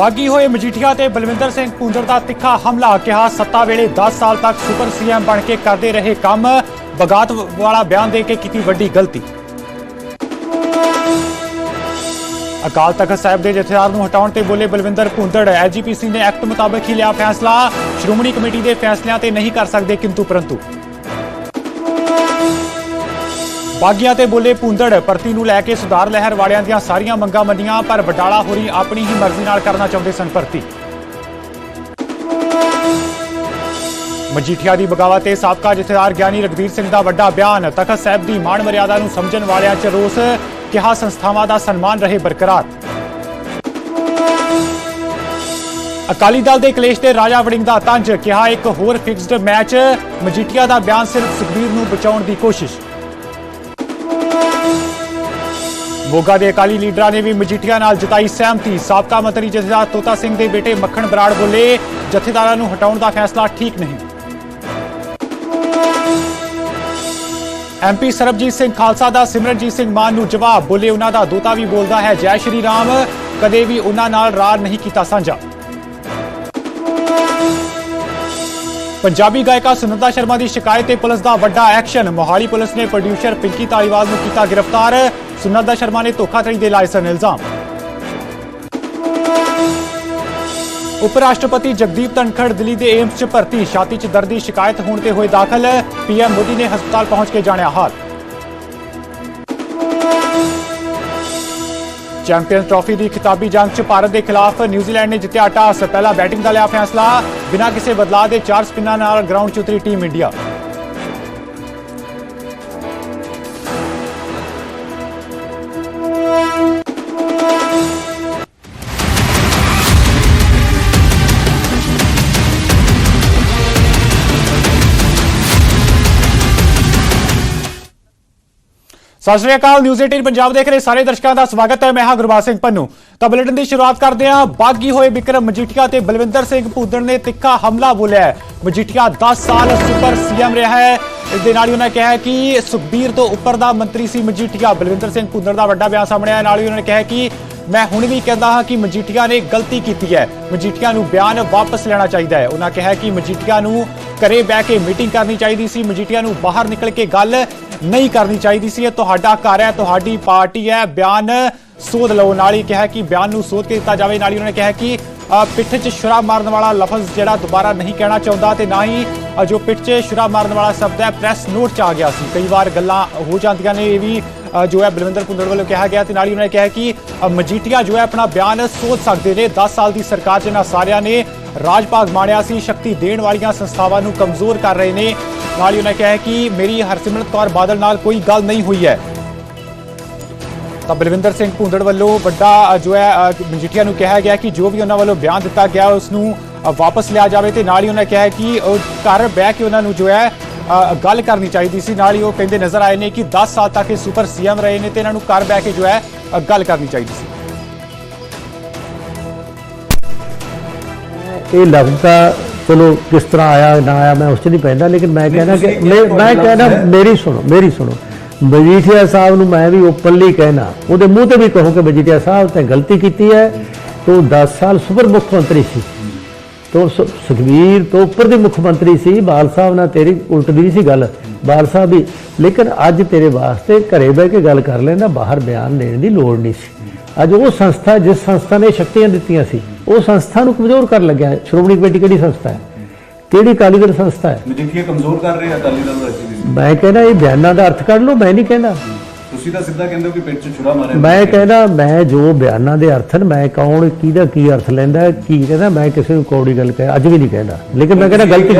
ਬਾਗੀ ਹੋਏ ਮਜੀਠੀਆ ਤੇ ਬਲਵਿੰਦਰ ਸਿੰਘ ਭੁੰਦੜ ਦਾ ਤਿੱਖਾ ਹਮਲਾ, ਕਿਹਾ ਸੱਤਾ ਵੇਲੇ 10 ਸਾਲ ਤੱਕ ਸੁਪਰ ਸੀਐਮ ਬਣ ਕੇ ਕਰਦੇ ਰਹੇ ਕੰਮ। ਬਗਾਤ ਵਾਲਾ ਬਿਆਨ ਦੇ ਕੇ ਕੀਤੀ ਵੱਡੀ ਗਲਤੀ। ਅਕਾਲ ਤਖਤ ਸਾਹਿਬ ਦੇ ਜਥੇਦਾਰ ਨੂੰ ਹਟਾਉਣ ਤੇ ਬੋਲੇ ਬਲਵਿੰਦਰ ਭੁੰਦੜ ਐਜੀਪੀਸੀ ਨੇ ਐਕਟ ਮੁਤਾਬਕ ਹੀ ਲਿਆ ਫੈਸਲਾ। ਸ਼੍ਰੋਮਣੀ ਕਮੇਟੀ ਦੇ ਫੈਸਲਿਆਂ ਤੇ ਨਹੀਂ ਕਰ ਸਕਦੇ ਕਿੰਤੂ ਪਰੰਤੂ। ਬਾਗੀਆਂ ਤੇ ਬੋਲੇ ਭੁੰਦੜ, ਭਰਤੀ ਨੂੰ ਲੈ ਕੇ ਸੁਧਾਰ ਲਹਿਰ ਵਾਲਿਆਂ ਦੀਆਂ ਸਾਰੀਆਂ ਮੰਗਾਂ ਮੰਨੀਆਂ, ਪਰ ਬਟਾਲਾ ਹੋਰੀ ਆਪਣੀ ਹੀ ਮਰਜ਼ੀ ਨਾਲ ਕਰਨਾ ਚਾਹੁੰਦੇ ਸਨ ਭਰਤੀ। ਮਜੀਠੀਆ ਦੀ ਬਗਾਵਤ ਤੇ ਸਾਬਕਾ ਜਥੇਦਾਰ ਗਿਆਨੀ ਰਗਵੀਰ ਸਿੰਘ ਦਾ ਵੱਡਾ ਬਿਆਨ, ਤਖਤ ਸਾਹਿਬ ਦੀ ਮਾਣ ਮਰਿਆਦਾ ਨੂੰ ਸਮਝਣ ਵਾਲਿਆਂ 'ਚ ਰੋਸ, ਕਿਹਾ ਸੰਸਥਾਵਾਂ ਦਾ ਸਨਮਾਨ ਰਹੇ ਬਰਕਰਾਰ। ਅਕਾਲੀ ਦਲ ਦੇ ਕਲੇਸ਼ ਤੇ ਰਾਜਾ ਵੜਿੰਗ ਦਾ ਤੰਜ, ਕਿਹਾ ਇੱਕ ਹੋਰ ਫਿਕਸਡ ਮੈਚ ਮਜੀਠੀਆ ਦਾ ਬਿਆਨ ਸਿਰਫ ਸੁਖਬੀਰ ਨੂੰ ਬਚਾਉਣ ਦੀ ਕੋਸ਼ਿਸ਼। ਮੋਗਾ ਦੇ ਅਕਾਲੀ ਲੀਡਰਾਂ ਨੇ ਵੀ ਮਜੀਠੀਆ ਨਾਲ ਜਤਾਈ ਸਹਿਮਤੀ। ਸਾਬਕਾ ਮੰਤਰੀ ਜਥੇਦਾਰ ਤੋਤਾ ਸਿੰਘ ਦੇ ਬੇਟੇ ਮੱਖਣ ਬਰਾੜ ਬੋਲੇ, ਜਥੇਦਾਰਾਂ ਨੂੰ ਹਟਾਉਣ ਦਾ ਫੈਸਲਾ ਠੀਕ ਨਹੀਂ। ਐਮਪੀ ਸਰਬਜੀਤ ਸਿੰਘ ਖਾਲਸਾ ਦਾ ਸਿਮਰਨਜੀਤ ਸਿੰਘ ਮਾਨ ਨੂੰ ਜਵਾਬ, ਬੋਲੇ ਉਹਨਾਂ ਦਾ ਦੋਤਾ ਵੀ ਬੋਲਦਾ ਹੈ, ਜੈ ਸ਼੍ਰੀ ਰਾਮ। ਕਦੇ ਵੀ ਉਹਨਾਂ ਨਾਲ ਰਾਰ ਨਹੀਂ ਕੀਤਾ ਸਾਂਝਾ। ਪੰਜਾਬੀ ਗਾਇਕਾ ਸੁਨੰਦਾ ਸ਼ਰਮਾ ਦੀ ਸ਼ਿਕਾਇਤ ਤੇ ਪੁਲਿਸ ਦਾ ਵੱਡਾ ਐਕਸ਼ਨ। ਮੋਹਾਲੀ ਪੁਲਿਸ ਨੇ ਪ੍ਰੋਡਿਊਸਰ ਪਿੰਕੀ ਧਾਲੀਵਾਲ ਨੂੰ ਕੀਤਾ ਗ੍ਰਿਫਤਾਰ। ਸੁਨੰਦਾ ਸ਼ਰਮਾ ਨੇ ਧੋਖਾਧੜੀ ਦੇ ਲਾਏ ਸਨ ਇਲਜ਼ਾਮ। ਉਪ ਰਾਸ਼ਟਰਪਤੀ ਜਗਦੀਪ ਧਨਖੜ ਦਿੱਲੀ ਦੇ ਏਮਸ 'ਚ ਭਰਤੀ, ਛਾਤੀ 'ਚ ਦਰਦ ਦੀ ਸ਼ਿਕਾਇਤ ਹੋਣ ਤੇ ਹੋਏ ਦਾਖਲ। ਪੀਐਮ ਮੋਦੀ ਨੇ ਹਸਪਤਾਲ ਪਹੁੰਚ ਕੇ ਜਾਣਿਆ ਹਾਲ। ਚੈਂਪੀਅਨਸ ਟਰਾਫੀ ਦੀ ਖਿਤਾਬੀ ਜੰਗ 'ਚ ਭਾਰਤ ਦੇ ਖਿਲਾਫ ਨਿਊਜ਼ੀਲੈਂਡ ਨੇ ਜਿੱਤਿਆ ਟਾਸ ਪਹਿਲਾ ਬੈਟਿੰਗ ਦਾ ਲਿਆ ਫੈਸਲਾ, ਬਿਨਾਂ ਕਿਸੇ ਬਦਲਾਅ ਦੇ ਚਾਰ ਸਪਿਨਾਂ ਨਾਲ ਗਰਾਊਂਡ 'ਚ ਉਤਰੀ ਟੀਮ ਇੰਡੀਆ। ਸਤਿ ਸ਼੍ਰੀ ਅਕਾਲ ਨਿਊਜ਼ 18 ਪੰਜਾਬ ਦੇਖ ਰਹੇ ਸਾਰੇ ਦਰਸ਼ਕਾਂ ਦਾ ਸਵਾਗਤ ਹੈ। ਮੈਂ ਹਾਂ ਗੁਰਬਾਜ ਸਿੰਘ ਪੰਨੂ। ਤਾਂ ਬੁਲੇਟਿਨ ਦੀ ਸ਼ੁਰੂਆਤ ਕਰਦੇ ਹਾਂ। ਬਾਗੀ ਹੋਏ ਵਿਕਰਮ ਮਜੀਠੀਆ ਤੇ ਬਲਵਿੰਦਰ ਸਿੰਘ ਭੂਦੜ ਨੇ ਤਿੱਖਾ ਹਮਲਾ ਬੋਲਿਆ ਮਜੀਠੀਆ 10 ਸਾਲ ਸੁਪਰ ਸੀਐਮ ਰਿਹਾ ਹੈ। ਇਸ ਦੇ ਨਾਲ ਹੀ ਉਹਨਾਂ ਕਿਹਾ ਕਿ ਸੁਖਬੀਰ ਤੋਂ ਉੱਪਰ ਦਾ ਮੰਤਰੀ ਸੀ ਮਜੀਠੀਆ। ਬਲਵਿੰਦਰ ਸਿੰਘ ਭੂਦਣ ਦਾ ਵੱਡਾ ਬਿਆਨ ਸਾਹਮਣੇ ਆਇਆ। ਨਾਲ ਹੀ ਉਹਨਾਂ ਨੇ ਕਿਹਾ ਕਿ ਮੈਂ ਹੁਣ ਵੀ ਕਹਿੰਦਾ ਹਾਂ ਕਿ ਮਜੀਠੀਆ ਨੇ ਗਲਤੀ ਕੀਤੀ ਹੈ। ਮਜੀਠੀਆ ਨੂੰ ਬਿਆਨ ਵਾਪਸ ਲੈਣਾ ਚਾਹੀਦਾ ਹੈ। ਉਹਨਾਂ ਕਿਹਾ ਕਿ ਮਜੀਠੀਆ ਨੂੰ ਘਰੇ ਬਹਿ ਕੇ ਮੀਟਿੰਗ ਕਰਨੀ ਚਾਹੀਦੀ ਸੀ। ਮਜੀਠੀਆ ਨੂੰ ਬਾਹਰ ਨਿਕਲ ਕੇ ਗੱਲ ਨਹੀਂ ਕਰਨੀ ਚਾਹੀਦੀ ਸੀ। ਇਹ ਤੁਹਾਡਾ ਘਰ ਹੈ, ਤੁਹਾਡੀ ਪਾਰਟੀ ਹੈ। ਬਿਆਨ ਸੋਧ ਲਓ। ਨਾਲ ਹੀ ਕਿਹਾ ਕਿ ਬਿਆਨ ਨੂੰ ਸੋਧ ਕੇ ਦਿੱਤਾ ਜਾਵੇ। ਨਾਲ ਹੀ ਉਹਨਾਂ ਨੇ ਕਿਹਾ ਕਿ ਪਿੱਠ 'ਚ ਸ਼ਰਾਬ ਮਾਰਨ ਵਾਲਾ ਲਫ਼ਜ਼ ਜਿਹੜਾ ਦੁਬਾਰਾ ਨਹੀਂ ਕਹਿਣਾ ਚਾਹੁੰਦਾ ਤੇ ਨਾ ਹੀ ਜੋ ਪਿੱਠ 'ਚ ਸ਼ਰਾਬ ਮਾਰਨ ਵਾਲਾ ਸ਼ਬਦ ਹੈ ਪ੍ਰੈਸ ਨੋਟ 'ਚ ਆ ਗਿਆ ਸੀ। ਕਈ ਵਾਰ ਗੱਲਾਂ ਹੋ ਜਾਂਦੀਆਂ ਨੇ, ਇਹ ਵੀ ਜੋ ਹੈ ਬਲਵਿੰਦਰ ਭੁੰਦੜ ਵੱਲੋਂ ਕਿਹਾ ਗਿਆ ਤੇ ਨਾਲ ਹੀ ਉਹਨਾਂ ਨੇ ਕਿਹਾ ਕਿ ਮਜੀਠੀਆ ਜੋ ਹੈ ਆਪਣਾ ਬਿਆਨ ਸੋਚ ਸਕਦੇ ਨੇ। 10 ਸਾਲ ਦੀ ਸਰਕਾਰ 'ਚ ਇਹਨਾਂ ਸਾਰਿਆਂ ਨੇ ਰਾਜ ਭਾਗ ਮਾਣਿਆ ਸੀ, ਸ਼ਕਤੀ ਦੇਣ ਵਾਲੀਆਂ ਸੰਸਥਾਵਾਂ ਨੂੰ ਕਮਜ਼ੋਰ ਕਰ ਰਹੇ ਨੇ। ਨਾਲ ਹੀ ਉਹਨਾਂ ਕਿਹਾ ਕਿ, ਮੇਰੀ ਹਰਸਿਮਰਤ ਕੌਰ ਬਾਦਲ ਨਾਲ ਕੋਈ ਗੱਲ ਨਹੀਂ ਹੋਈ ਹੈ। ਤਾਂ ਬਲਵਿੰਦਰ ਸਿੰਘ ਭੁੰਦੜ ਵੱਲੋਂ ਵੱਡਾ ਜੋ ਹੈ ਮਜੀਠੀਆ ਨੂੰ ਕਿਹਾ ਗਿਆ ਕਿ ਜੋ ਵੀ ਉਹਨਾਂ ਵੱਲੋਂ ਬਿਆਨ ਦਿੱਤਾ ਗਿਆ ਉਸ ਨੂੰ ਵਾਪਸ ਲਿਆ ਜਾਵੇ ਤੇ ਨਾਲ ਹੀ ਉਹਨਾਂ ਕਿਹਾ ਕਿ ਉਹ ਘਰ ਬਹਿ ਕੇ ਉਹਨਾਂ ਨੂੰ ਜੋ ਹੈ ਗੱਲ ਕਰਨੀ ਚਾਹੀਦੀ ਸੀ। ਨਾਲ ਹੀ ਉਹ ਕਹਿੰਦੇ ਨਜ਼ਰ ਆਏ ਨੇ ਕਿ 10 ਸਾਲ ਤੱਕ ਇਹ ਸੁਪਰ ਸੀਐਮ ਰਹੇ ਨੇ ਤੇ ਇਹਨਾਂ ਨੂੰ ਘਰ ਬਹਿ ਕੇ ਜੋ ਹੈ ਗੱਲ ਕਰਨੀ ਚਾਹੀਦੀ ਸੀ। ਇਹ ਲਫ਼ਜ਼ ਤਾਂ ਚਲੋ ਕਿਸ ਤਰ੍ਹਾਂ ਆਇਆ ਨਾ ਆਇਆ ਮੈਂ ਉਸ 'ਚ ਨਹੀਂ ਪੈਂਦਾ ਲੇਕਿਨ ਮੈਂ ਕਹਿੰਦਾ ਕਿ ਮੈਂ ਮੈਂ ਕਹਿੰਦਾ ਮੇਰੀ ਸੁਣੋ ਮੇਰੀ ਸੁਣੋ। ਮਜੀਠੀਆ ਸਾਹਿਬ ਨੂੰ ਮੈਂ ਵੀ ਓਪਨਲੀ ਕਹਿਣਾ। ਉਹਦੇ ਮੂੰਹ ਤੇ ਵੀ ਕਹੋ ਕਿ ਮਜੀਠੀਆ ਸਾਹਿਬ ਤੇ ਗਲਤੀ ਕੀਤੀ ਹੈ, ਤੂੰ 10 ਸਾਲ ਸੁਪਰ ਮੁੱਖ ਮੰਤਰੀ ਸੀ। ਤੂੰ ਸੁ- ਸੁਖਬੀਰ ਤੋਂ ਉੱਪਰ ਦੇ ਮੁੱਖ ਮੰਤਰੀ ਸੀ, ਬਾਲ ਸਾਹਿਬ ਨਾਲ ਤੇਰੀ ਉਲਟਦੀ ਨਹੀਂ ਸੀ ਗੱਲ। ਬਾਲ ਸਾਹਿਬ ਵੀ, ਲੇਕਿਨ ਅੱਜ ਤੇਰੇ ਵਾਸਤੇ ਘਰੇ ਬਹਿ ਕੇ ਗੱਲ ਕਰ ਲੈਂਦਾ, ਬਾਹਰ ਬਿਆਨ ਦੇਣ ਦੀ ਲੋੜ ਨਹੀਂ ਸੀ। ਅੱਜ ਉਹ ਸੰਸਥਾ, ਜਿਸ ਸੰਸਥਾ ਨੇ ਸ਼ਕਤੀਆਂ ਦਿੱਤੀਆਂ ਸੀ, ਉਹ ਸੰਸਥਾ ਨੂੰ ਕਮਜ਼ੋਰ ਕਰਨ ਲੱਗਿਆ। ਸ਼੍ਰੋਮਣੀ ਕਮੇਟੀ ਕਿਹੜੀ ਸੰਸਥਾ ਹੈ? ਕਿਹੜੀ ਅਕਾਲੀ ਦਲ ਸੰਸਥਾ ਹੈ? ਮਜੀਠੀਆ ਕਮਜ਼ੋਰ ਕਰ ਰਹੇ ਆ ਅਕਾਲੀ ਦਲ ਵੀ ਮੈਂ ਕਹਿੰਦਾ ਇਹ ਬਿਆਨਾਂ ਦਾ ਅਰਥ ਕੱਢ ਲਓ ਮੈਂ ਨਹੀਂ ਕਹਿੰਦਾ। ਤੁਸੀਂ ਤਾਂ ਸਿੱਧਾ ਕਹਿੰਦੇ ਹੋ ਕਿ ਪਿੱਠ 'ਚ ਛੁਰਾ ਮਾਰਿਆ ਮੈਂ ਕਹਿੰਦਾ ਮੈਂ ਜੋ ਬਿਆਨਾਂ ਦੇ ਅਰਥ ਨੇ ਮੈਂ ਕੌਣ ਕਿਹਦਾ ਕੀ ਅਰਥ ਲੈਂਦਾ ਕੀ ਕਹਿੰਦਾ ਮੈਂ ਕਿਸੇ ਨੂੰ ਕੌੜੀ ਗੱਲ ਕਹਿ ਅੱਜ ਵੀ ਨਹੀਂ ਕਹਿੰਦਾ। ਲੇਕਿਨ ਮੈਂ ਕਹਿੰਦਾ ਗਲਤੀ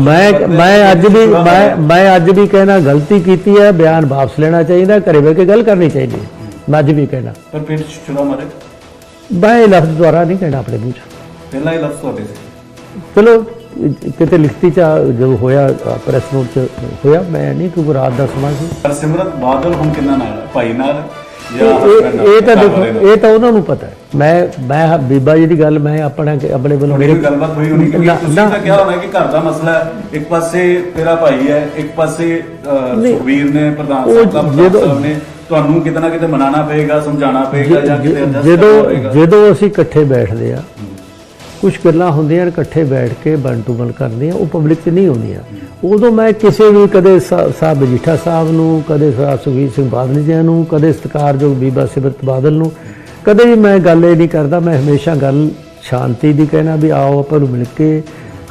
ਮੈਂ ਮੈਂ ਅੱਜ ਵੀ ਮੈਂ ਮੈਂ ਅੱਜ ਵੀ ਕਹਿਣਾ ਗਲਤੀ ਕੀਤੀ ਹੈ ਬਿਆਨ ਵਾਪਸ ਲੈਣਾ ਚਾਹੀਦਾ ਘਰੇ ਬਹਿ ਕੇ ਗੱਲ ਕਰਨੀ ਚਾਹੀਦੀ। ਮੈਂ ਅੱਜ ਵੀ ਕਹਿਣਾ ਪਰ ਪਿੱਠ 'ਚ ਛੁਰਾ ਮਾਰੇ। ਮੈਂ ਇਹ ਲਫ਼ਜ਼ ਦੁਆਰਾ ਨਹੀਂ ਕਹਿਣਾ ਆਪਣੇ ਮੂੰਹ 'ਚ। ਪਹਿਲਾ ਹੀ ਲਫ਼ਜ਼ ਤੁਹਾਡੇ ਸੀ ਚਲੋ ਕਿਤੇ ਲਿਖਤੀ ਚ ਜਦੋਂ ਹੋਇਆ ਪ੍ਰੈਸ ਨੋਟ ਚ ਹੋਇਆ ਮੈਂ ਨਹੀਂ ਕਿਉਂਕਿ ਰਾਤ ਦਾ ਸਮਾਂ ਸੀ ਹਰਸਿਮਰਤ ਬਾਦਲ ਹੁਣ ਕਿੰਨਾ ਨਾਲ? ਭਾਈ ਨਾਲ ਇਹ- ਤਾਂ ਦੇਖੋ? ਇਹ ਤਾਂ ਉਹਨਾਂ ਨੂੰ ਪਤਾ ਹੈ ਮੈਂ ਮੈਂ ਬੀਬਾ ਜੀ ਦੀ ਗੱਲ ਮੈਂ ਆਪਣਾ ਆਪਣੇ ਵੱਲੋਂ ਕੋਈ ਗੱਲਬਾਤ ਹੋਈ ਹੋਣੀ ਕਿ ਤੁਸੀਂ ਤਾਂ ਕਿਹਾ ਹੋਣਾ ਕਿ ਘਰ ਦਾ ਮਸਲਾ ਹੈ ਇੱਕ ਪਾਸੇ ਤੇਰਾ ਭਾਈ ਹੈ ਇੱਕ ਪਾਸੇ। ਸੁਖਬੀਰ ਨੇ ਪ੍ਰਧਾਨ ਸਾਹਿਬ ਨੇ ਤੁਹਾਨੂੰ ਕਿਤੇ ਨਾ ਕਿਤੇ ਮਨਾਣਾ ਪਏਗਾ ਸਮਝਾਉਣਾ ਪਏਗਾ ਜਾਂ ਕਿਤੇ ਜਦੋਂ ਜਦੋਂ ਅਸੀਂ ਇਕੱਠੇ ਬੈਠਦੇ ਆ ਕੁਝ ਗੱਲਾਂ ਹੁੰਦੀਆਂ ਨੇ ਇਕੱਠੇ ਬੈਠ ਕੇ ਵਨ ਟੂ ਵਨ ਕਰਦੇ ਆ ਉਹ ਪਬਲਿਕ 'ਚ ਨਹੀਂ ਹੁੰਦੀਆਂ ਉਦੋਂ ਮੈਂ ਕਿਸੇ ਵੀ ਕਦੇ ਸਾ- ਸਾਹਿਬ ਮਜੀਠਾ ਸਾਹਿਬ ਨੂੰ, ਕਦੇ ਸਾਹਿਬ ਸੁਖਬੀਰ ਸਿੰਘ ਬਾਦਲ ਜੀ ਨੂੰ, ਕਦੇ ਸਤਿਕਾਰਯੋਗ ਬੀਬਾ ਸਿਮਰਤ ਬਾਦਲ ਨੂੰ, ਕਦੇ ਵੀ ਮੈਂ ਗੱਲ ਇਹ ਨਹੀਂ ਕਰਦਾ, ਮੈਂ ਹਮੇਸ਼ਾ ਗੱਲ ਸ਼ਾਂਤੀ ਦੀ ਕਹਿਣਾ ਵੀ ਆਓ ਆਪਾਂ ਨੂੰ ਮਿਲ ਕੇ,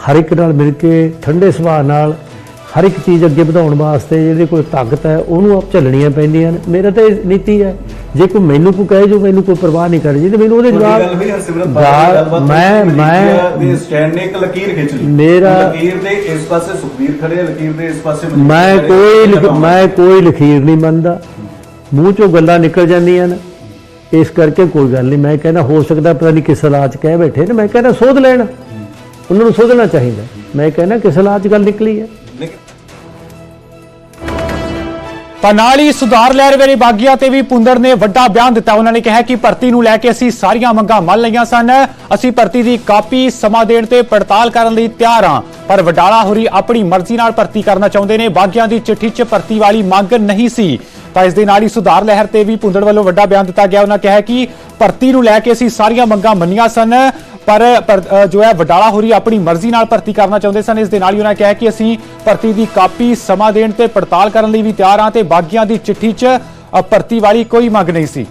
ਹਰ ਇੱਕ ਨਾਲ ਮਿਲ ਕੇ, ਠੰਡੇ ਸੁਭਾਅ ਨਾਲ ਹਰ ਇੱਕ ਚੀਜ਼ ਅੱਗੇ ਵਧਾਉਣ ਵਾਸਤੇ ਜਿਹਦੇ ਕੋਲ ਤਾਕਤ ਹੈ ਉਹਨੂੰ ਆਪ ਚੱਲਣੀਆਂ ਪੈਂਦੀਆਂ ਨੇ। ਮੇਰਾ ਤਾਂ ਇਹ ਨੀਤੀ ਹੈ ਜੇ ਕੋਈ ਮੈਨੂੰ ਕੋਈ ਕਹੇ ਜੋ ਮੈਨੂੰ ਕੋਈ ਪਰਵਾਹ ਨਹੀਂ ਕਰਨੀ ਤੇ ਮੈਨੂੰ ਉਹਦੇ ਜਵਾਬ ਮੈਂ- ਕਿ ਮੈਂ- ਦੇ ਸਟੈਂਡ ਨੇ ਇੱਕ ਲਕੀਰ ਖਿੱਚ ਲਈ। ਮੇਰਾ- ਲਕੀਰ ਦੇ ਇਸ ਪਾਸੇ ਸੁਖਬੀਰ ਖੜੇ ਲਕੀਰ ਦੇ ਇਸ ਪਾਸੇ ਮੈਂ ਕੋਈ ਮੈਂ ਕੋਈ ਲਖੀਰ ਨਹੀਂ ਮੰਨਦਾ। ਮੂੰਹ ਚੋਂ ਗੱਲਾਂ ਨਿਕਲ ਜਾਂਦੀਆਂ ਨੇ। ਇਸ ਕਰਕੇ ਕੋਈ ਗੱਲ ਨਹੀਂ। ਮੈਂ ਕਹਿੰਦਾ ਹੋ ਸਕਦਾ ਪਤਾ ਨਹੀਂ ਕਿਸ ਹਾਲਾਤ 'ਚ ਕਹਿ ਬੈਠੇ ਨੇ। ਮੈਂ ਕਹਿੰਦਾ ਸੋਧ ਲੈਣ। ਉਹਨਾਂ ਨੂੰ ਸੋਧਣਾ ਚਾਹੀਦਾ। ਮੈਂ ਕਹਿੰਦਾ ਕਿਸ ਹਾਲਾਤ 'ਚ ਗੱਲ ਨਿਕਲੀ ਹੈ? ਤਾਂ ਨਾਲ ਹੀ ਸੁਧਾਰ ਲਹਿਰ ਵੇਲੇ ਬਾਗੀਆਂ ਤੇ ਵੀ ਪੁੰਦਰ ਨੇ ਵੱਡਾ ਬਿਆਨ ਦਿੱਤਾ। ਉਹਨਾਂ ਨੇ ਕਿਹਾ ਕਿ ਭਰਤੀ ਨੂੰ ਲੈ ਕੇ ਅਸੀਂ ਸਾਰੀਆਂ ਮੰਗਾਂ ਮੰਨ ਲਈਆਂ ਸਨ। ਅਸੀਂ ਭਰਤੀ ਦੀ ਕਾਪੀ, ਸਮਾਂ ਦੇਣ ਤੇ ਪੜਤਾਲ ਕਰਨ ਲਈ ਤਿਆਰ ਹਾਂ। ਪਰ ਵਡਾਲਾ ਹੋਰੀ ਆਪਣੀ ਮਰਜ਼ੀ ਨਾਲ ਭਰਤੀ ਕਰਨਾ ਚਾਹੁੰਦੇ ਨੇ। ਬਾਗੀਆਂ ਦੀ ਚਿੱਠੀ 'ਚ ਭਰਤੀ ਵਾਲੀ ਮੰਗ ਨਹੀਂ ਸੀ। ਤਾਂ ਇਸ ਦੇ ਨਾਲ ਹੀ ਸੁਧਾਰ ਲਹਿਰ ਤੇ ਵੀ ਪੁੰਦਰ ਵੱਲੋਂ ਵੱਡਾ ਬਿਆਨ ਦਿੱਤਾ ਗਿਆ। ਉਹਨਾਂ ਕਿਹਾ ਕਿ ਭਰਤੀ ਨੂੰ ਲੈ ਕੇ ਅਸੀਂ ਸਾਰੀਆਂ ਮੰਗਾਂ ਮੰਨੀਆਂ ਸਨ। ਪਰ ਜੋ ਹੈ ਵਡਾਲਾ ਹੋਰੀ ਆਪਣੀ ਮਰਜ਼ੀ ਨਾਲ ਭਰਤੀ ਕਰਨਾ ਚਾਹੁੰਦੇ ਸਨ। ਇਸ ਦੇ ਨਾਲ ਹੀ ਉਹਨਾਂ ਕਿਹਾ ਕਿ ਅਸੀਂ ਭਰਤੀ ਦੀ ਕਾਪੀ ਸਮਾਂ ਦੇਣ ਤੇ ਪੜਤਾਲ ਕਰਨ ਲਈ ਵੀ ਤਿਆਰ ਹਾਂ ਤੇ ਬਾਗੀਆਂ ਦੀ ਚਿੱਠੀ 'ਚ ਭਰਤੀ ਵਾਲੀ ਕੋਈ ਮੰਗ ਨਹੀਂ ਸੀ।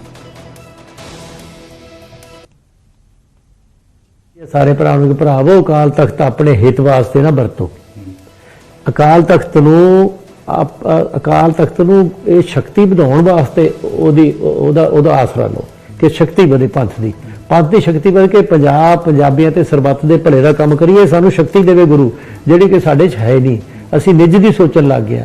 ਸਾਰੇ ਭਰਾਵਾਂ ਨੂੰ ਭਰਾਵੋ, ਅਕਾਲ ਤਖਤ ਆਪਣੇ ਹਿੱਤ ਵਾਸਤੇ ਨਾ ਵਰਤੋ। ਅਕਾਲ ਤਖਤ ਨੂੰ ਅਕਾਲ ਤਖਤ ਨੂੰ ਇਹ ਸ਼ਕਤੀ ਵਧਾਉਣ ਵਾਸਤੇ ਉਹਦੀ, ਉਹਦਾ ਉਹਦਾ ਆਸਰਾ ਲਓ ਕਿ ਸ਼ਕਤੀ ਵਧੇ ਪੰਥ ਦੀ। ਪੰਥ ਦੀ ਸ਼ਕਤੀ ਵਧ ਕੇ ਪੰਜਾਬ ਪੰਜਾਬੀਆਂ ਤੇ ਸਰਬੱਤ ਦੇ ਭਲੇ ਦਾ ਕੰਮ ਕਰੀਏ ਸਾਨੂੰ ਸ਼ਕਤੀ ਦੇਵੇ ਗੁਰੂ ਜਿਹੜੀ ਕਿ ਸਾਡੇ 'ਚ ਹੈ ਨਹੀਂ। ਅਸੀਂ ਨਿੱਜ ਦੀ ਸੋਚਣ ਲੱਗ ਗਏ